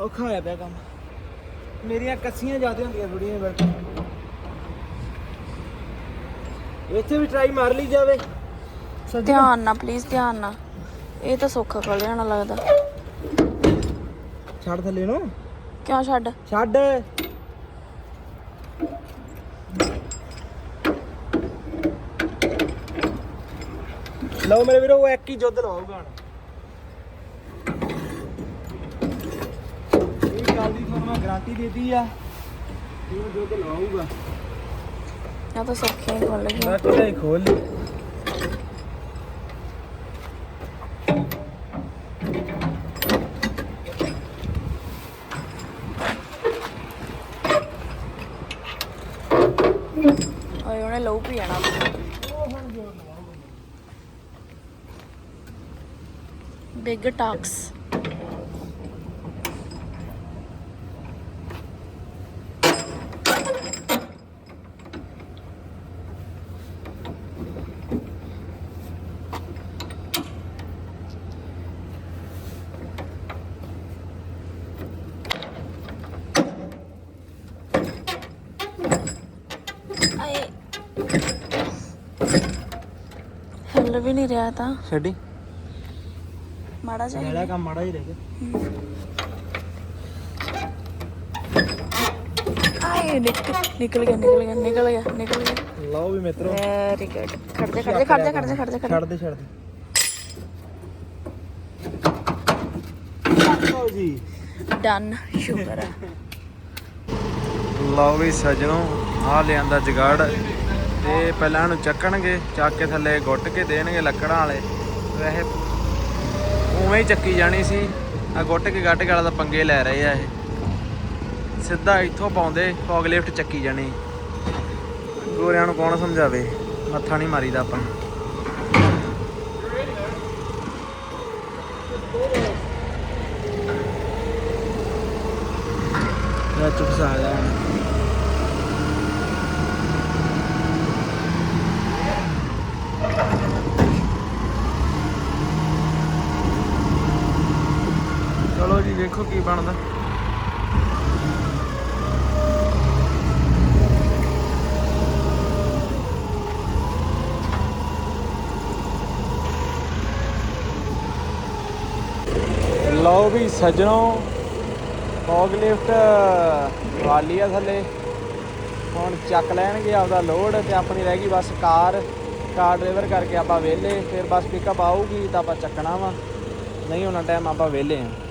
ਔਖਾ ਹੋਇਆ ਪਿਆ ਕੰਮ। ਮੇਰੀਆਂ ਕੱਸੀਆਂ ਜ਼ਿਆਦਾ ਹੁੰਦੀਆਂ ਥੋੜੀਆਂ ਬੈਠ ਇੱਥੇ ਵੀ ਟਰਾਈ ਮਾਰ ਲਈ ਜਾਵੇ। ਧਿਆਨ ਨਾਲ ਪਲੀਜ਼ ਧਿਆਨ ਨਾਲ। ਇਹ ਤਾਂ ਸੌਖਾ ਕਰ ਲੈਣਾ ਲੱਗਦਾ। ਛੱਡ ਥੱਲੇ ਨੂੰ। ਕਿਉਂ ਛੱਡ? ਛੱਡ। ਲਓ ਮੇਰੇ ਵੀਰੋ ਉਹ ਇੱਕ ਹੀ ਜੁੱਧ ਲਵਾਊਗਾ ਹੁਣ। ਇਹ ਗੱਲ ਦੀ ਤੁਹਾਨੂੰ ਮੈਂ ਗਾਰੰਟੀ ਦੇਤੀ ਆ। ਇਹ ਜੁੱਧ ਲਵਾਊਗਾ ਇਹ ਤਾਂ ਸੌਖੇ ਹੀ ਖੁੱਲ ਗਏ ਮੈਂ ਖੋਲ ਲਈ। ਓਏ ਪੀ ਜਾਣਾ ਬਿਗ ਟਾਕਸ ਵੀ ਨਹੀਂ ਰਿਹਾ ਤਾਂ। ਛੱਡੀ। ਮਾੜਾ ਜਿਹਾ ਕੰਮ ਮਾੜਾ ਹੀ ਰਹਿ ਗਿਆ। ਆਏ ਨਿਕਲ ਨਿਕਲ ਗਿਆ ਨਿਕਲ ਗਿਆ ਨਿਕਲ ਗਿਆ ਨਿਕਲ ਗਿਆ। ਲਓ ਵੀ ਮਿੱਤਰੋ। ਵੈਰੀ ਗੁੱਡ ਖੜ ਜਾ ਖੜ ਜਾ ਖੜ ਜਾ ਖੜ ਜਾ ਖੜ ਜਾ ਖੜ ਜਾ। ਛੱਡ ਦੇ ਛੱਡ ਦੇ। ਲਓ ਜੀ। ਡਨ ਸ਼ੁਕਰ ਆ। ਲਓ ਵੀ ਸਜਣੋ ਆ ਲਿਆਂਦਾ ਜਗਾੜ। ਤੇ ਪਹਿਲਾਂ ਇਹਨੂੰ ਚੱਕਣਗੇ, ਚੱਕ ਕੇ ਥੱਲੇ ਗੁੱਟ ਕੇ ਦੇਣਗੇ ਲੱਕੜਾਂ ਵਾਲੇ। ਵੈਸੇ ਉਵੇਂ ਹੀ ਚੱਕੀ ਜਾਣੀ ਸੀ। ਆ ਗੁੱਟ ਕੇ ਗੱਟ ਕੇ ਵਾਲਾ ਦਾ ਪੰਗੇ ਲੈ ਰਹੇ ਆ ਇਹ। ਸਿੱਧਾ ਇੱਥੋਂ ਪਾਉਂਦੇ, ਫੌਗ ਲਿਫਟ ਚੱਕੀ ਜਾਣੀ। ਗੋਰਿਆਂ ਨੂੰ ਕੌਣ ਸਮਝਾਵੇ? ਮੱਥਾ ਨਹੀਂ ਮਾਰੀਦਾ ਆਪਾਂ ਨੂੰ। ਲੈ ਚੁੱਪ ਸਾਗਾ ਦੇਖੋ ਕੀ ਬਣਦਾ। ਲਓ ਵੀ ਸੱਜਣੋ, ਫੌਗ ਲਿਫਟ ਵਾਲੀ ਆ ਥੱਲੇ। ਹੁਣ ਚੱਕ ਲੈਣਗੇ ਆਪਦਾ ਲੋਡ ਤੇ ਆਪਣੀ ਰਹਿ ਗਈ ਬਸ ਕਾਰ। ਕਾਰ ਡਰਾਈਵਰ ਕਰਕੇ ਆਪਾਂ ਵਿਹਲੇ, ਫਿਰ ਬਸ ਪਿਕਅਪ ਆਊਗੀ ਤਾਂ ਆਪਾਂ ਚੱਕਣਾ ਵਾ। ਨਹੀਂ ਹੋਣਾ ਟਾਈਮ ਆਪਾਂ ਵਿਹਲੇ ਆ।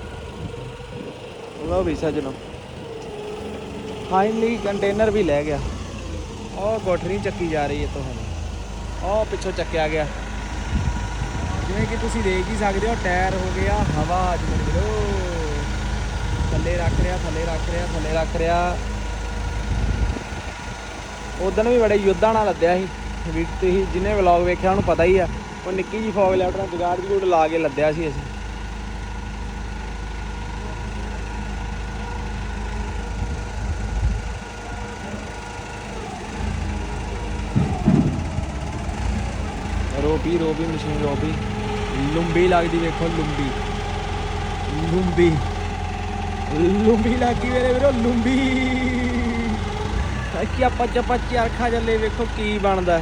ਲਓ ਵੀ ਸੱਜਣੋ ਫਾਈਨਲੀ ਕੰਟੇਨਰ ਵੀ ਲੈ ਗਿਆ। ਉਹ ਗੋਠਰੀ ਚੱਕੀ ਜਾ ਰਹੀ ਹੈ ਤੋਂ ਹੁਣ। ਉਹ ਪਿੱਛੋਂ ਚੱਕਿਆ ਗਿਆ। ਜਿਵੇਂ ਕਿ ਤੁਸੀਂ ਦੇਖ ਹੀ ਸਕਦੇ ਹੋ, ਟਾਇਰ ਹੋ ਗਿਆ, ਹਵਾ ਅੱਜ ਵੀਰੋ ਥੱਲੇ ਰੱਖ ਰਿਹਾ, ਥੱਲੇ ਰੱਖ ਰਿਹਾ, ਥੱਲੇ ਰੱਖ ਰਿਹਾ। ਉਦੋਂ ਵੀ ਬੜੇ ਯੁੱਧਾਂ ਨਾਲ ਲੱਦਿਆ ਸੀ। ਵੀ ਤੁਸੀਂ ਜਿਹਨੇ ਵਲੌਗ ਵੇਖਿਆ, ਉਹਨੂੰ ਪਤਾ ਹੀ ਆ। ਉਹ ਨਿੱਕੀ ਜੀ ਫੌਗ ਲੈਟਰ ਨਾਲ ਜਗਾੜ ਦੀ ਲਾ ਕੇ ਲੱਦਿਆ ਸੀ ਅਸੀਂ। ਰੋਬੀ ਰੋਬੀ ਮਸ਼ੀਨ, ਰੋਬੀ। ਲੰਬੀ ਲੱਗਦੀ ਵੇਖੋ, ਲੰਬੀ। ਲੰਬੀ। ਲੰਬੀ ਲੱਗੀ ਮੇਰੇ ਵੀਰੋ, ਲੰਬੀ। ਕੀ ਆਪਾਂ ਚੱਪਾ ਚਰਖਾ ਜੱਲੇ ਵੇਖੋ ਕੀ ਬਣਦਾ।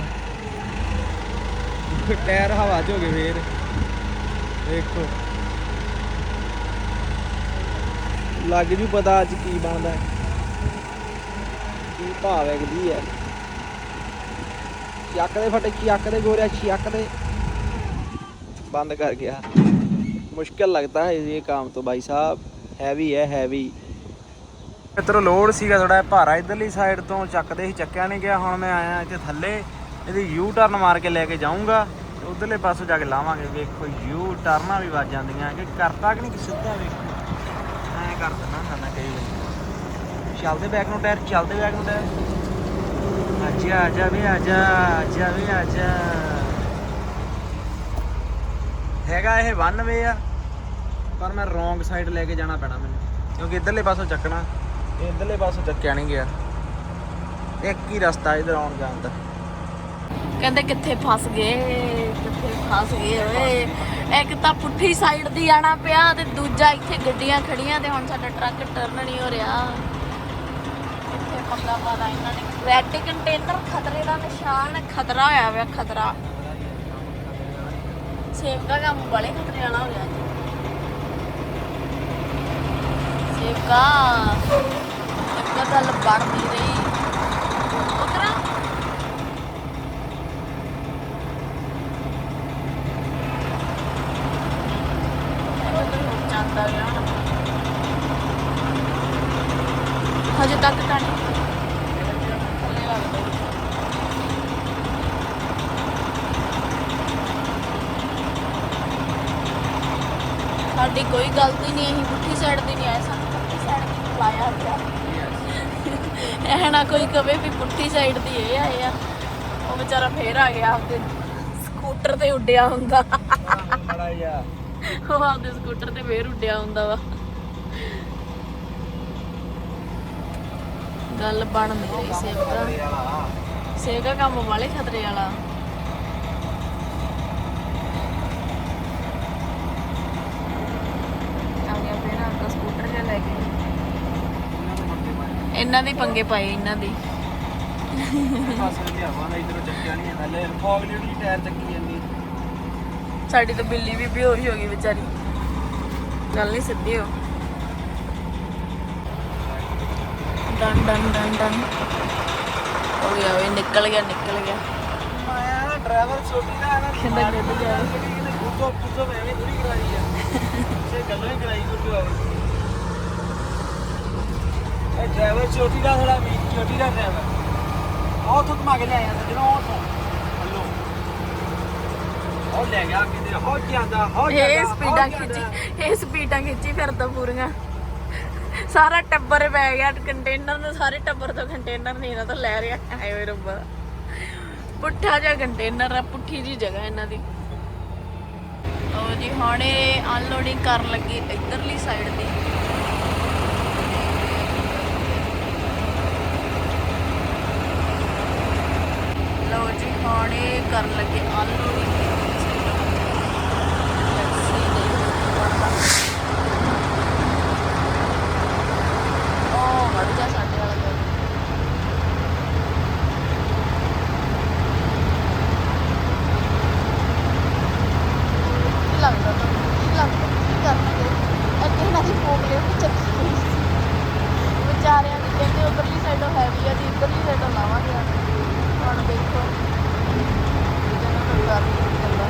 ਟਾਇਰ ਹਵਾ ਚ ਹੋ ਗਏ ਫੇਰ ਵੇਖੋ। ਲੱਗ ਵੀ ਪਤਾ ਅੱਜ ਕੀ ਬਣਦਾ। ਕੀ ਭਾਵ ਹੈ ਕਦੀ ਹੈ ਚੱਕ ਦੇ ਫਟੇ, ਚੱਕ ਦੇ ਗੋਰਿਆ, ਚੱਕ ਦੇ। ਬੰਦ ਕਰ ਗਿਆ। ਮੁਸ਼ਕਿਲ ਲੱਗਦਾ ਹੈ ਇਹ ਕੰਮ ਤੋਂ ਭਾਈ ਸਾਹਿਬ। ਹੈਵੀ ਹੈ ਹੈਵੀ ਮਿੱਤਰੋ, ਲੋਡ ਸੀਗਾ ਥੋੜਾ ਭਾਰਾ ਇਧਰਲੀ ਸਾਈਡ ਤੋਂ ਚੱਕਦੇ ਸੀ, ਚੱਕਿਆ ਨਹੀਂ ਗਿਆ। ਹੁਣ ਮੈਂ ਆਇਆ ਇੱਥੇ ਥੱਲੇ, ਇਹਦੀ ਯੂ ਟਰਨ ਮਾਰ ਕੇ ਲੈ ਕੇ ਜਾਊਂਗਾ। ਤੇ ਉਧਰਲੇ ਪਾਸੋਂ ਜਾ ਕੇ ਲਾਵਾਂਗੇ। ਵੇਖੋ ਯੂ ਟਰਨਾਂ ਵੀ ਵੱਜ ਜਾਂਦੀਆਂ। ਕਿ ਕਰਤਾ ਕਿ ਨਹੀਂ ਸਿੱਧਾ ਵੇਖੋ। ਐਂ ਕਰ ਦਿੰਦਾ ਹੁੰਦਾ ਕਈ ਵਾਰੀ। ਚੱਲਦੇ ਬੈਕ ਨੂੰ ਟਾਇਰ, ਚੱਲਦੇ ਬੈਕ ਨੂੰ ਟਾਇਰ। ਆਜਾ ਆਜਾ ਵੀ ਆਜਾ ਆਜਾ ਵੀ ਆਜਾ ਹੈਗਾ ਇਹ 1 ਆ, ਪਰ ਮੈਂ ਰੋਂਗ ਸਾਈਡ ਲੈ ਕੇ ਜਾਣਾ ਪੈਣਾ ਮੈਨੂੰ। ਕਿਉਂਕਿ ਇਧਰਲੇ ਪਾਸੋਂ ਚੱਕਣਾ ਇਧਰਲੇ ਪਾਸੋਂ ਚੱਕਿਆ ਨਹੀਂ ਗਿਆ। ਇੱਕ ਹੀ ਰਸਤਾ ਇਧਰ ਆਉਣ ਜਾਣ ਦਾ। ਕਹਿੰਦੇ ਕਿੱਥੇ ਫਸ ਗਏ, ਕਿੱਥੇ ਫਸ ਗਏ ਓਏ। ਇੱਕ ਤਾਂ ਪੁੱਠੀ ਸਾਈਡ ਦੀ ਆਣਾ ਪਿਆ ਤੇ ਦੂਜਾ ਇੱਥੇ ਗੱਡੀਆਂ ਖੜੀਆਂ ਤੇ ਹੁਣ ਸਾਡਾ ਟਰੱਕ ਟਰਨ ਨਹੀਂ ਹੋ ਰਿਹਾ। ਇੱਥੇ ਪੰਗਾ ਇਹਨਾਂ ਨੇ। ਰੈੱਡ ਕੰਟੇਨਰ ਖਤਰੇ ਦਾ ਨਿਸ਼ਾਨ ਖਤਰਾ ਹੋਇਆ ਹੋਇਆ, ਖਤਰਾ। ਸੇਵ ਦਾ ਕੰਮ ਬੜੇ ਖਤਰੇ ਵਾਲਾ ਹੋ ਗਿਆ ਜੀ। ਸੇਵ ਇੱਕ ਗੱਲ ਬਣ ਨਹੀਂ ਰਹੀ ਉਤਰਾ ਜਾਂਦਾ ਰਿਹਾ ਹਜੇ ਤੱਕ ਤਾਂ ਨਹੀਂ ਥੱਲੇ ਲੱਗਦਾ ਸਾਡੀ ਕੋਈ ਗਲਤੀ ਨਹੀਂ, ਅਸੀਂ ਪੁੱਠੀ ਸਾਈਡ ਤੇ ਨਹੀਂ ਆਏ, ਸਾਨੂੰ ਪੁੱਠੀ ਸਾਈਡ ਤੇ ਲਾਇਆ ਗਿਆ। ਇਹ ਨਾ ਕੋਈ ਕਵੇ ਵੀ ਪੁੱਠੀ ਸਾਈਡ ਦੀ ਇਹ ਆਏ ਆ। ਉਹ ਵਿਚਾਰਾ ਫੇਰ ਆ ਗਿਆ ਆਪਦੇ ਸਕੂਟਰ ਤੇ ਉੱਡਿਆ ਹੁੰਦਾ। ਉਹ ਆਪਦੇ ਸਕੂਟਰ ਤੇ ਫੇਰ ਉੱਡਿਆ ਹੁੰਦਾ ਵਾ। ਗੱਲ ਬਣ ਨਹੀਂ ਰਹੀ ਸੇਵ ਦਾ ਸੇਵ ਦਾ ਕੰਮ ਵਾਲੇ ਖਤਰੇ ਵਾਲਾ ਆ ਗਿਆ ਫੇਰ ਆਪਦਾ ਸਕੂਟਰ ਜਿਹਾ ਲੈ ਕੇ ਇਹਨਾਂ ਦੇ ਪੰਗੇ ਪਾਏ ਇਹਨਾਂ ਦੀ। ਫਸਲ ਦੀ ਹਵਾ ਦਾ ਇਧਰੋਂ ਚੱਕਿਆ ਨਹੀਂ ਜਾਂਦਾ ਲੈ ਫੌਗ ਟਾਇਰ ਚੱਕੀ ਜਾਂਦੀ ਸਾਡੀ ਤਾਂ ਬਿੱਲੀ ਵੀ ਬੇਹੋਸ਼ ਹੋ ਗਈ ਵਿਚਾਰੀ। ਗੱਲ ਨਹੀਂ ਸਿੱਧੀ ਹੋ ਡਨ ਡਨ ਡਨ ਡਨ। ਹੋ ਗਿਆ ਓਏ ਨਿਕਲ ਗਿਆ ਨਿਕਲ ਗਿਆ। ਆਇਆ ਡਰਾਈਵਰ ਛੋਟੀ ਦਾ ਨਾ ਕਹਿੰਦਾ ਗੱਡ ਜਾ ਗੁੱਗੋ ਗੁੱਗੋ ਮੈਂ ਵੀ ਥੋੜੀ ਕਰਾਈ ਆ ਸੇ ਗੱਲੋਂ ਹੀ ਕਰਾਈ ਗੁੱਗੋ ਇਹ ਡਰਾਈਵਰ ਛੋਟੀ ਦਾ ਥੋੜਾ ਵੀ ਛੋਟੀ ਦਾ ਡਰਾਈਵਰ ਆਹ ਤੋਂ ਘੁਮਾ ਕੇ ਲੈ ਆਇਆ ਜਿਹੜਾ ਉਹ ਤੋਂ ਹਲੋ। ਉਹ ਲੈ ਗਿਆ ਕਿਤੇ ਹੋ ਜਾਂਦਾ ਹੋ ਜਾਂਦਾ ਇਹ ਸਪੀਡਾਂ ਹੋ ਜਾਂਦਾ। ਖਿੱਚੀ ਇਹ ਸਪੀਡਾਂ ਖਿੱਚੀ ਫਿਰਦਾ ਪੂਰੀਆਂ। ਸਾਰਾ ਟੱਬਰ ਪੈ ਗਿਆ ਕੰਟੇਨਰ ਨੂੰ ਸਾਰੇ ਟੱਬਰ ਤੋਂ ਕੰਟੇਨਰ ਨਹੀਂ ਇਹਨਾਂ ਤੋਂ ਲੈ ਰਿਹਾ। ਆਏ ਓਏ ਰੱਬਾ। ਪੁੱਠਾ ਜਿਹਾ ਕੰਟੇਨਰ ਆ ਪੁੱਠੀ ਜੀ ਜਗ੍ਹਾ ਇਹਨਾਂ ਦੀ। ਉਹ ਜੀ ਹੁਣ ਇਹ ਅਨਲੋਡਿੰਗ ਕਰਨ ਲੱਗੀ ਇਧਰਲੀ ਸਾਈਡ ਤੇ ਲਓ ਜੀ ਹੁਣ ਇਹ ਕਰਨ ਲੱਗੇ। ਅਨਲੋਡਿੰਗ ਉਹ ਵੜ ਗਿਆ ਸਾਡੇ ਵਾਲਾ ਤਾਂ। ਕੀ ਲੱਗਦਾ ਤੁਹਾਨੂੰ ਕੀ ਲੱਗਦਾ ਕੀ ਕਰਨਗੇ ਅੱਗੇ ਇਹਨਾਂ ਦੀ ਫੋਕ ਲੈ ਕੇ ਚੱਕੀ ਹੋਈ ਸੀ ਵਿਚਾਰਿਆਂ ਦੀ ਕਹਿੰਦੇ ਉਧਰਲੀ ਸਾਈਡੋਂ ਹੈਵੀ ਆ ਜੀ ਇੱਧਰਲੀ ਸਾਈਡੋਂ ਲਾਵਾਂਗੇ ਹੁਣ ਦੇਖੋ ਜਿਹਨਾਂ ਤੋਂ ਕਰ ਚੱਲਦਾ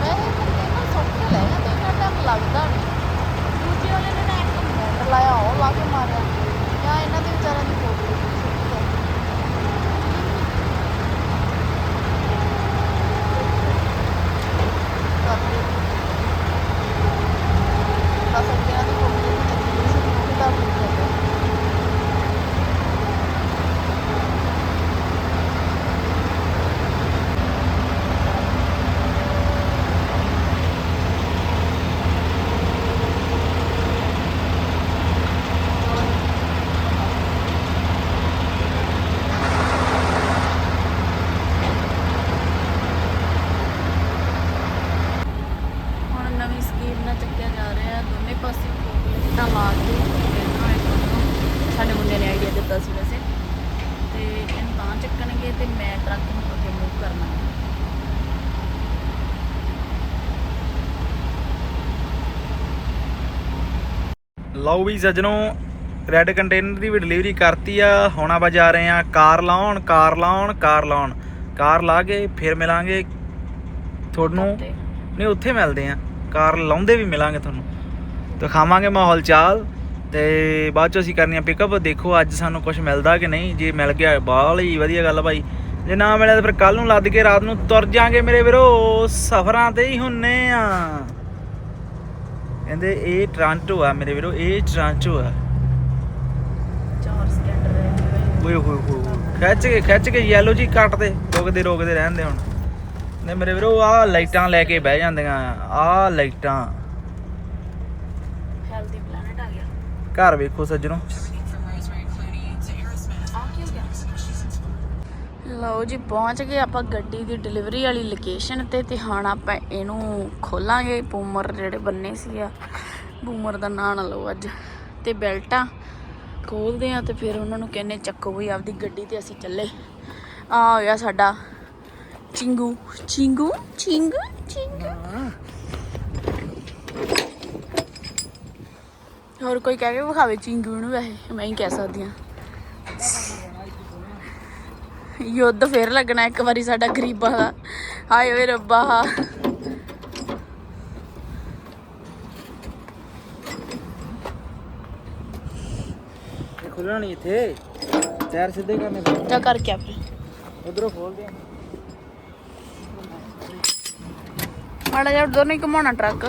ਮੈਂ ਇਹ ਕਹਿੰਦਾ ਸੌਖੇ ਲੈ ਜਾਂਦੇ ਇੰਨਾ ਟਾਈਮ ਲੱਗਦਾ ਨਹੀਂ ਦੂਜੇ ਵਾਲੇ ਨੇ ਨਾ ਇੱਕ ਮਿੰਟ ਲਾਇਆ ਉਹ ਲਾ ਕੇ ਮਾਰਿਆ ਜਾਂ ਇਹਨਾਂ ਦੇ ਵਿਚਾਰਿਆਂ ਦੀ ਫੋਕ ਲੈ ਕੇ ਛੁੱਟੀ ਆ ਕਰਦੇ ਬਸ ਅੱਗੇ ਇਹਨਾਂ ਦੀ ਫੋਕ ਲੈ ਕੇ ਚੱਕੀ ਹੋਈ ਸੀ ਉਹ ਵੀ ਤਾਂ ਆਪਣੀ ਜਾਂਦਾ ਹੁਣ ਨਵੀਂ ਸਕੀਮ ਨਾਲ ਚੱਕਿਆ ਜਾ ਰਿਹਾ ਹੈ ਦੋਨੇ ਪਾਸੇ ਫੋਕਲਿਫਟਾਂ ਲਾ ਕੇ ਇਧਰੋਂ ਇਧਰੋਂ ਸਾਡੇ ਮੁੰਡੇ ਨੇ ਆਈਡੀਆ ਦਿੱਤਾ ਸੀ ਵੈਸੇ ਤੇ ਇਹਨੂੰ ਤਾਂ ਚੱਕਣਗੇ ਤੇ ਮੈਂ ਟਰੱਕ ਨੂੰ ਅੱਗੇ ਮੂਵ ਕਰਨਾ ਹੈ ਲਓ ਵੀ ਸੱਜਣੋ ਰੈੱਡ ਕੰਟੇਨਰ ਦੀ ਵੀ ਡਿਲੀਵਰੀ ਕਰਤੀ ਆ। ਹੁਣ ਆਪਾਂ ਜਾ ਰਹੇ ਆ ਕਾਰ ਲਾਉਣ ਕਾਰ ਲਾਉਣ ਕਾਰ ਲਾਉਣ। ਕਾਰ ਲਾ ਕੇ ਫਿਰ ਮਿਲਾਂਗੇ ਤੁਹਾਨੂੰ। ਨਹੀਂ ਉੱਥੇ ਮਿਲਦੇ ਆ ਕਾਰ ਲਾਉਂਦੇ ਵੀ ਮਿਲਾਂਗੇ ਤੁਹਾਨੂੰ। ਦਿਖਾਵਾਂਗੇ ਮਾਹੌਲ ਚਾਲ ਤੇ ਬਾਅਦ ਚ ਅਸੀਂ ਕਰਨੀ ਆ ਪਿਕਅਪ ਦੇਖੋ ਅੱਜ ਸਾਨੂੰ ਕੁਝ ਮਿਲਦਾ ਕਿ ਨਹੀਂ? ਜੇ ਮਿਲ ਗਿਆ ਬਾਹਲੀ ਹੀ ਵਧੀਆ ਗੱਲ ਭਾਈ। ਜੇ ਨਾ ਮਿਲਿਆ ਤਾਂ ਫਿਰ ਕੱਲ ਨੂੰ ਲੱਦ ਕੇ ਰਾਤ ਨੂੰ ਤੁਰ ਜਾਾਂਗੇ ਮੇਰੇ ਵੀਰੋ। ਸਫ਼ਰਾਂ ਤੇ ਹੀ ਹੁੰਨੇ ਆ। ਕਹਿੰਦੇ ਇਹ ਟ੍ਰਾਂਟੋ ਆ ਮੇਰੇ ਵੀਰੋ ਇਹ ਟ੍ਰਾਂਟੋ ਆ। ਚਾਰ ਸਕੈਂਡਰ ਰਹਿ ਓਏ ਹੋਏ ਹੋਏ। ਖਿੱਚ ਕੇ ਖਿੱਚ ਕੇ ਯੈਲੋ ਜੀ ਕੱਟਦੇ ਰੋਕਦੇ ਰੋਕਦੇ ਰਹਿੰਦੇ ਹੁਣ। ਨੇ ਮੇਰੇ ਵੀਰੋ ਆਹ ਲਾਈਟਾਂ ਲੈ ਕੇ ਬਹਿ ਜਾਂਦੀਆਂ ਆਹ ਲਾਈਟਾਂ। ਹੈਲਦੀ ਪਲੈਨਟ ਆ ਗਿਆ। ਘਰ ਵੇਖੋ ਸੱਜਣੋ। ਲਓ ਜੀ, ਪਹੁੰਚ ਗਏ ਆਪਾਂ ਗੱਡੀ ਦੀ ਡਿਲੀਵਰੀ ਵਾਲੀ ਲੋਕੇਸ਼ਨ ਤੇ ਤੇ ਹੁਣ ਆਪਾਂ ਇਹਨੂੰ ਖੋਲਾਂਗੇ। ਬੂਮਰ ਜਿਹੜੇ ਬੰਨੇ ਸੀ ਆ ਬੂਮਰ ਦਾ ਨਾਂ ਨਾ ਲਓ ਅੱਜ। ਤੇ ਬੈਲਟਾਂ ਖੋਲਦੇ ਆ ਤੇ ਫਿਰ ਉਹਨਾਂ ਨੂੰ ਕਹਿੰਨੇ ਚੱਕੋ ਵੀ ਆਪਦੀ ਗੱਡੀ ਤੇ ਅਸੀਂ ਚੱਲੇ। ਆ ਹੋਇਆ ਸਾਡਾ ਚਿੰਗੂ। ਚਿੰਗੂ? ਚਿੰਗੂ? ਚਿੰਗੂ? ਹੋਰ ਕੋਈ ਕਹਿ ਕੇ ਵਿਖਾਵੇ ਚਿੰਗੂ ਨੂੰ ਵੈਸੇ? ਮੈਂ ਹੀ ਕਹਿ ਸਕਦੀ ਹਾਂ। ਯੁੱਧ ਫੇਰ ਲੱਗਣਾ ਇੱਕ ਵਾਰੀ ਸਾਡਾ ਗਰੀਬਾਂ ਦਾ। ਹਾਏ ਓਏ ਰੱਬਾ ਇਹ ਖੁੱਲਣਾ ਨਹੀਂ ਇੱਥੇ। ਟਾਇਰ ਸਿੱਧੇ ਕਰਨੇ ਪੈਣੇ। ਤਾਂ ਕਰ ਕੇ ਫਿਰ ਉਧਰੋਂ ਖੋਲਦੇ ਆ ਮਾੜਾ ਜਿਹਾ ਉਧਰ ਨਹੀਂ ਘੁਮਾਉਣਾ ਟਰੱਕ।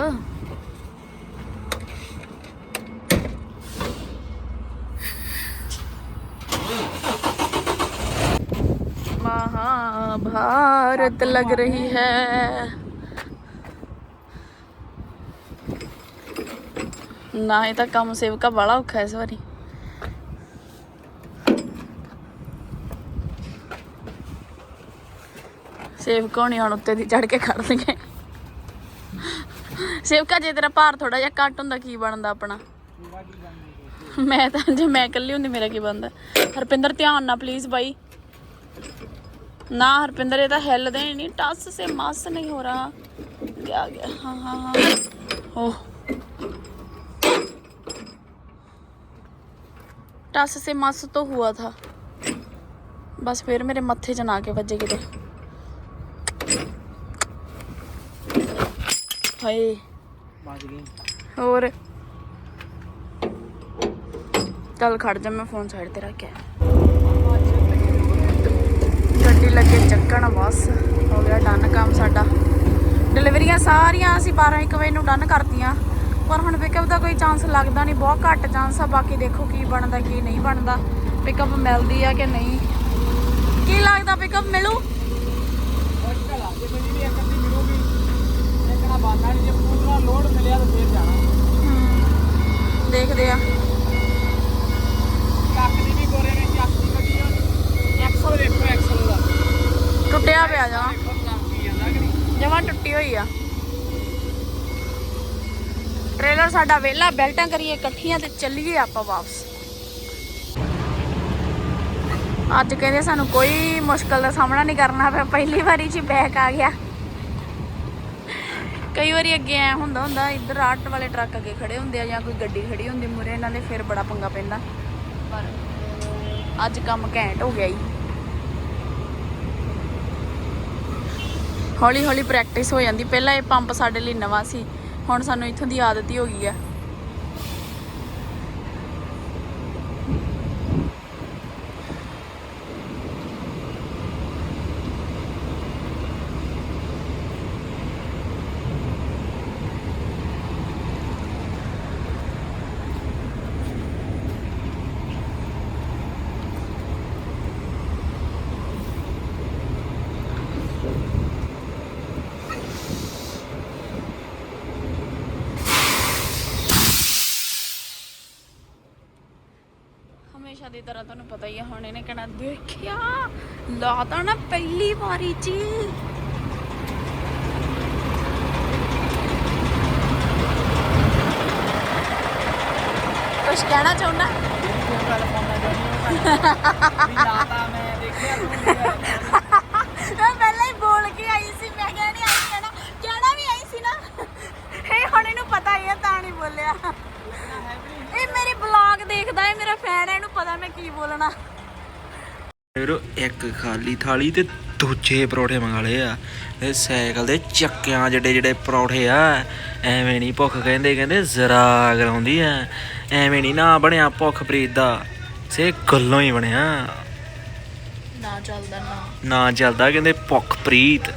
महाभारत लग रही है ਨਾ ਇਹ ਤਾਂ ਕੰਮ ਸੇਵਕਾ ਬੜਾ ਔਖਾ ਇਸ ਵਾਰੀ ਸੇਵਕਾ ਹੋਣੀ ਹੁਣ ਉੱਤੇ ਦੀ ਚੜ ਕੇ ਖੜ ਲਗੇ ਸੇਵਕਾ ਜੇ ਤੇਰਾ ਭਾਰ ਥੋੜਾ ਜਿਹਾ ਘੱਟ ਹੁੰਦਾ ਕੀ ਬਣਦਾ ਆਪਣਾ ਮੈਂ ਤਾਂ ਜੇ ਮੈਂ ਇਕੱਲੀ ਹੁੰਦੀ ਮੇਰਾ ਕੀ ਬਣਦਾ ਹਰਪਿੰਦਰ ਧਿਆਨ ਨਾਲ ਪਲੀਜ਼ ਬਾਈ ना हरपिंदर ये तो हिलते ही नहीं टस से मस नहीं हो रहा क्या गया हाँ हाँ हाँ ओह टस से मस तो हुआ था बस फिर मेरे मत्थे च ना के बजे किते हाय ਬਚ ਗਈ ਹੋਰ ਚੱਲ ਖੜ ਜਾ ਮੈਂ ਫੋਨ ਸਾਈਡ ਤੇ ਰੱਖਿਆ ਗੱਡੀ ਲੱਗੇ ਚੱਕਣ, ਬਸ ਹੋ ਗਿਆ ਡਨ ਕੰਮ ਸਾਡਾ। ਡਿਲੀਵਰੀਆਂ ਸਾਰੀਆਂ ਅਸੀਂ 12 1 ਵਜੇ ਨੂੰ ਡਨ ਕਰਤੀਆਂ। ਪਰ ਹੁਣ ਪਿਕਅਪ ਦਾ ਕੋਈ ਚਾਂਸ ਲੱਗਦਾ ਨਹੀਂ, ਬਹੁਤ ਘੱਟ ਚਾਂਸ ਆ। ਬਾਕੀ ਦੇਖੋ ਕੀ ਬਣਦਾ, ਕੀ ਨਹੀਂ ਬਣਦਾ। ਪਿਕਅਪ ਮਿਲਦੀ ਆ ਕਿ ਨਹੀਂ? ਕੀ ਲੱਗਦਾ ਪਿਕਅਪ ਮਿਲੂ? ਦੇਖਦੇ ਆ ਜੇ ਮੈਨੂੰ ਵੀ ਇੱਕ ਅੱਧੀ ਮਿਲੂਗੀ ਦੇਖਣਾ ਬਾਨਾ ਨਹੀਂ ਜੇ ਪੂਰਾ ਲੋਡ ਮਿਲਿਆ ਤਾਂ ਫੇਰ ਜਾਣਾ ਦੇਖਦੇ ਆ ਚੱਕ ਦੀ ਵੀ ਗੋਰੇ ਨੇ ਚੱਕ ਦੀ ਕੱਢੀ ਆ ਐਕਸਲ ਦੇਖੋ ਐਕਸਲ ਦਾ ਟੁੱਟਿਆ ਪਿਆ ਜਾ ਜਮਾ ਟੁੱਟੀ ਹੋਈ ਆ। ਟ੍ਰੇਲਰ ਸਾਡਾ ਵਿਹਲਾ ਬੈਲਟਾਂ ਕਰੀਏ ਇਕੱਠੀਆਂ ਤੇ ਚੱਲੀਏ ਆਪਾਂ ਵਾਪਸ। ਅੱਜ ਕਹਿੰਦੇ ਸਾਨੂੰ ਕੋਈ ਮੁਸ਼ਕਲ ਦਾ ਸਾਹਮਣਾ ਨਹੀਂ ਕਰਨਾ ਪਿਆ ਪਹਿਲੀ ਵਾਰੀ 'ਚ ਬੈਕ ਆ ਗਿਆ। ਕਈ ਵਾਰੀ ਅੱਗੇ ਐ ਹੁੰਦਾ ਹੁੰਦਾ ਇੱਧਰ ਆਟ ਵਾਲੇ ਟਰੱਕ ਅੱਗੇ ਖੜੇ ਹੁੰਦੇ ਆ ਜਾਂ ਕੋਈ ਗੱਡੀ ਖੜੀ ਹੁੰਦੀ ਮੂਰੇ ਇਹਨਾਂ ਦੇ ਫਿਰ ਬੜਾ ਪੰਗਾ ਪੈਂਦਾ। ਪਰ ਅੱਜ ਕੰਮ ਘੈਂਟ ਹੋ ਗਿਆ ਈ ਹੌਲੀ ਹੌਲੀ ਪ੍ਰੈਕਟਿਸ ਹੋ ਜਾਂਦੀ। ਪਹਿਲਾਂ ਇਹ ਪੰਪ ਸਾਡੇ ਲਈ ਨਵਾਂ ਸੀ। ਹੁਣ ਸਾਨੂੰ ਇੱਥੋਂ ਦੀ ਆਦਤ ਹੀ ਹੋ ਗਈ ਆ ਹਮੇਸ਼ਾ ਦੀ ਤਰ੍ਹਾਂ ਤੁਹਾਨੂੰ ਪਤਾ ਹੀ ਆ, ਹੁਣ ਇਹਨੇ ਕਹਿਣਾ, ਦੇਖਿਆ? ਲਾਤਾ ਨਾ ਪਹਿਲੀ ਵਾਰੀ ਚ ਹੀ। ਕੁਛ ਕਹਿਣਾ ਚਾਹੁੰਦਾ? ਮੈਂ ਪਹਿਲਾਂ ਹੀ ਬੋਲ ਕੇ ਆਈ ਸੀ, ਮੈਂ ਕਹਿਣੀ ਆਈ ਕਹਿਣਾ ਕਹਿਣਾ ਵੀ ਆਈ ਸੀ ਨਾ। ਇਹ ਹੁਣ ਇਹਨੂੰ ਪਤਾ ਹੀ ਆ, ਤਾਂ ਨਹੀਂ ਬੋਲਿਆ। ਦੇਖਦਾ ਹੈ ਮੇਰਾ ਫੈਨ ਹੈ ਇਹਨੂੰ ਪਤਾ ਮੈਂ ਕੀ ਬੋਲਣਾ। ਵੀਰੋ ਇੱਕ ਖਾਲੀ ਥਾਲੀ ਤੇ ਦੂਜੇ ਪਰੌਠੇ ਮੰਗਾ ਲਏ ਆ। ਇਹ ਸਾਈਕਲ ਦੇ ਚੱਕਿਆਂ ਜਿਹੜੇ ਜਿਹੜੇ ਪਰੌਠੇ ਆ ਐਵੇਂ ਨਹੀਂ ਭੁੱਖ ਕਹਿੰਦੇ ਕਹਿੰਦੇ ਜ਼ਰਾ ਕਰਾਉਂਦੀ ਆ। ਐਵੇਂ ਨਹੀਂ ਨਾ ਬਣਿਆ ਭੁੱਖ ਪ੍ਰੀਤ ਦਾ ਸੇ ਗੱਲੋਂ ਹੀ ਬਣਿਆ। ਨਾ ਚੱਲਦਾ ਨਾ। ਨਾ ਚੱਲਦਾ ਕਹਿੰਦੇ ਭੁੱਖ ਪ੍ਰੀਤ।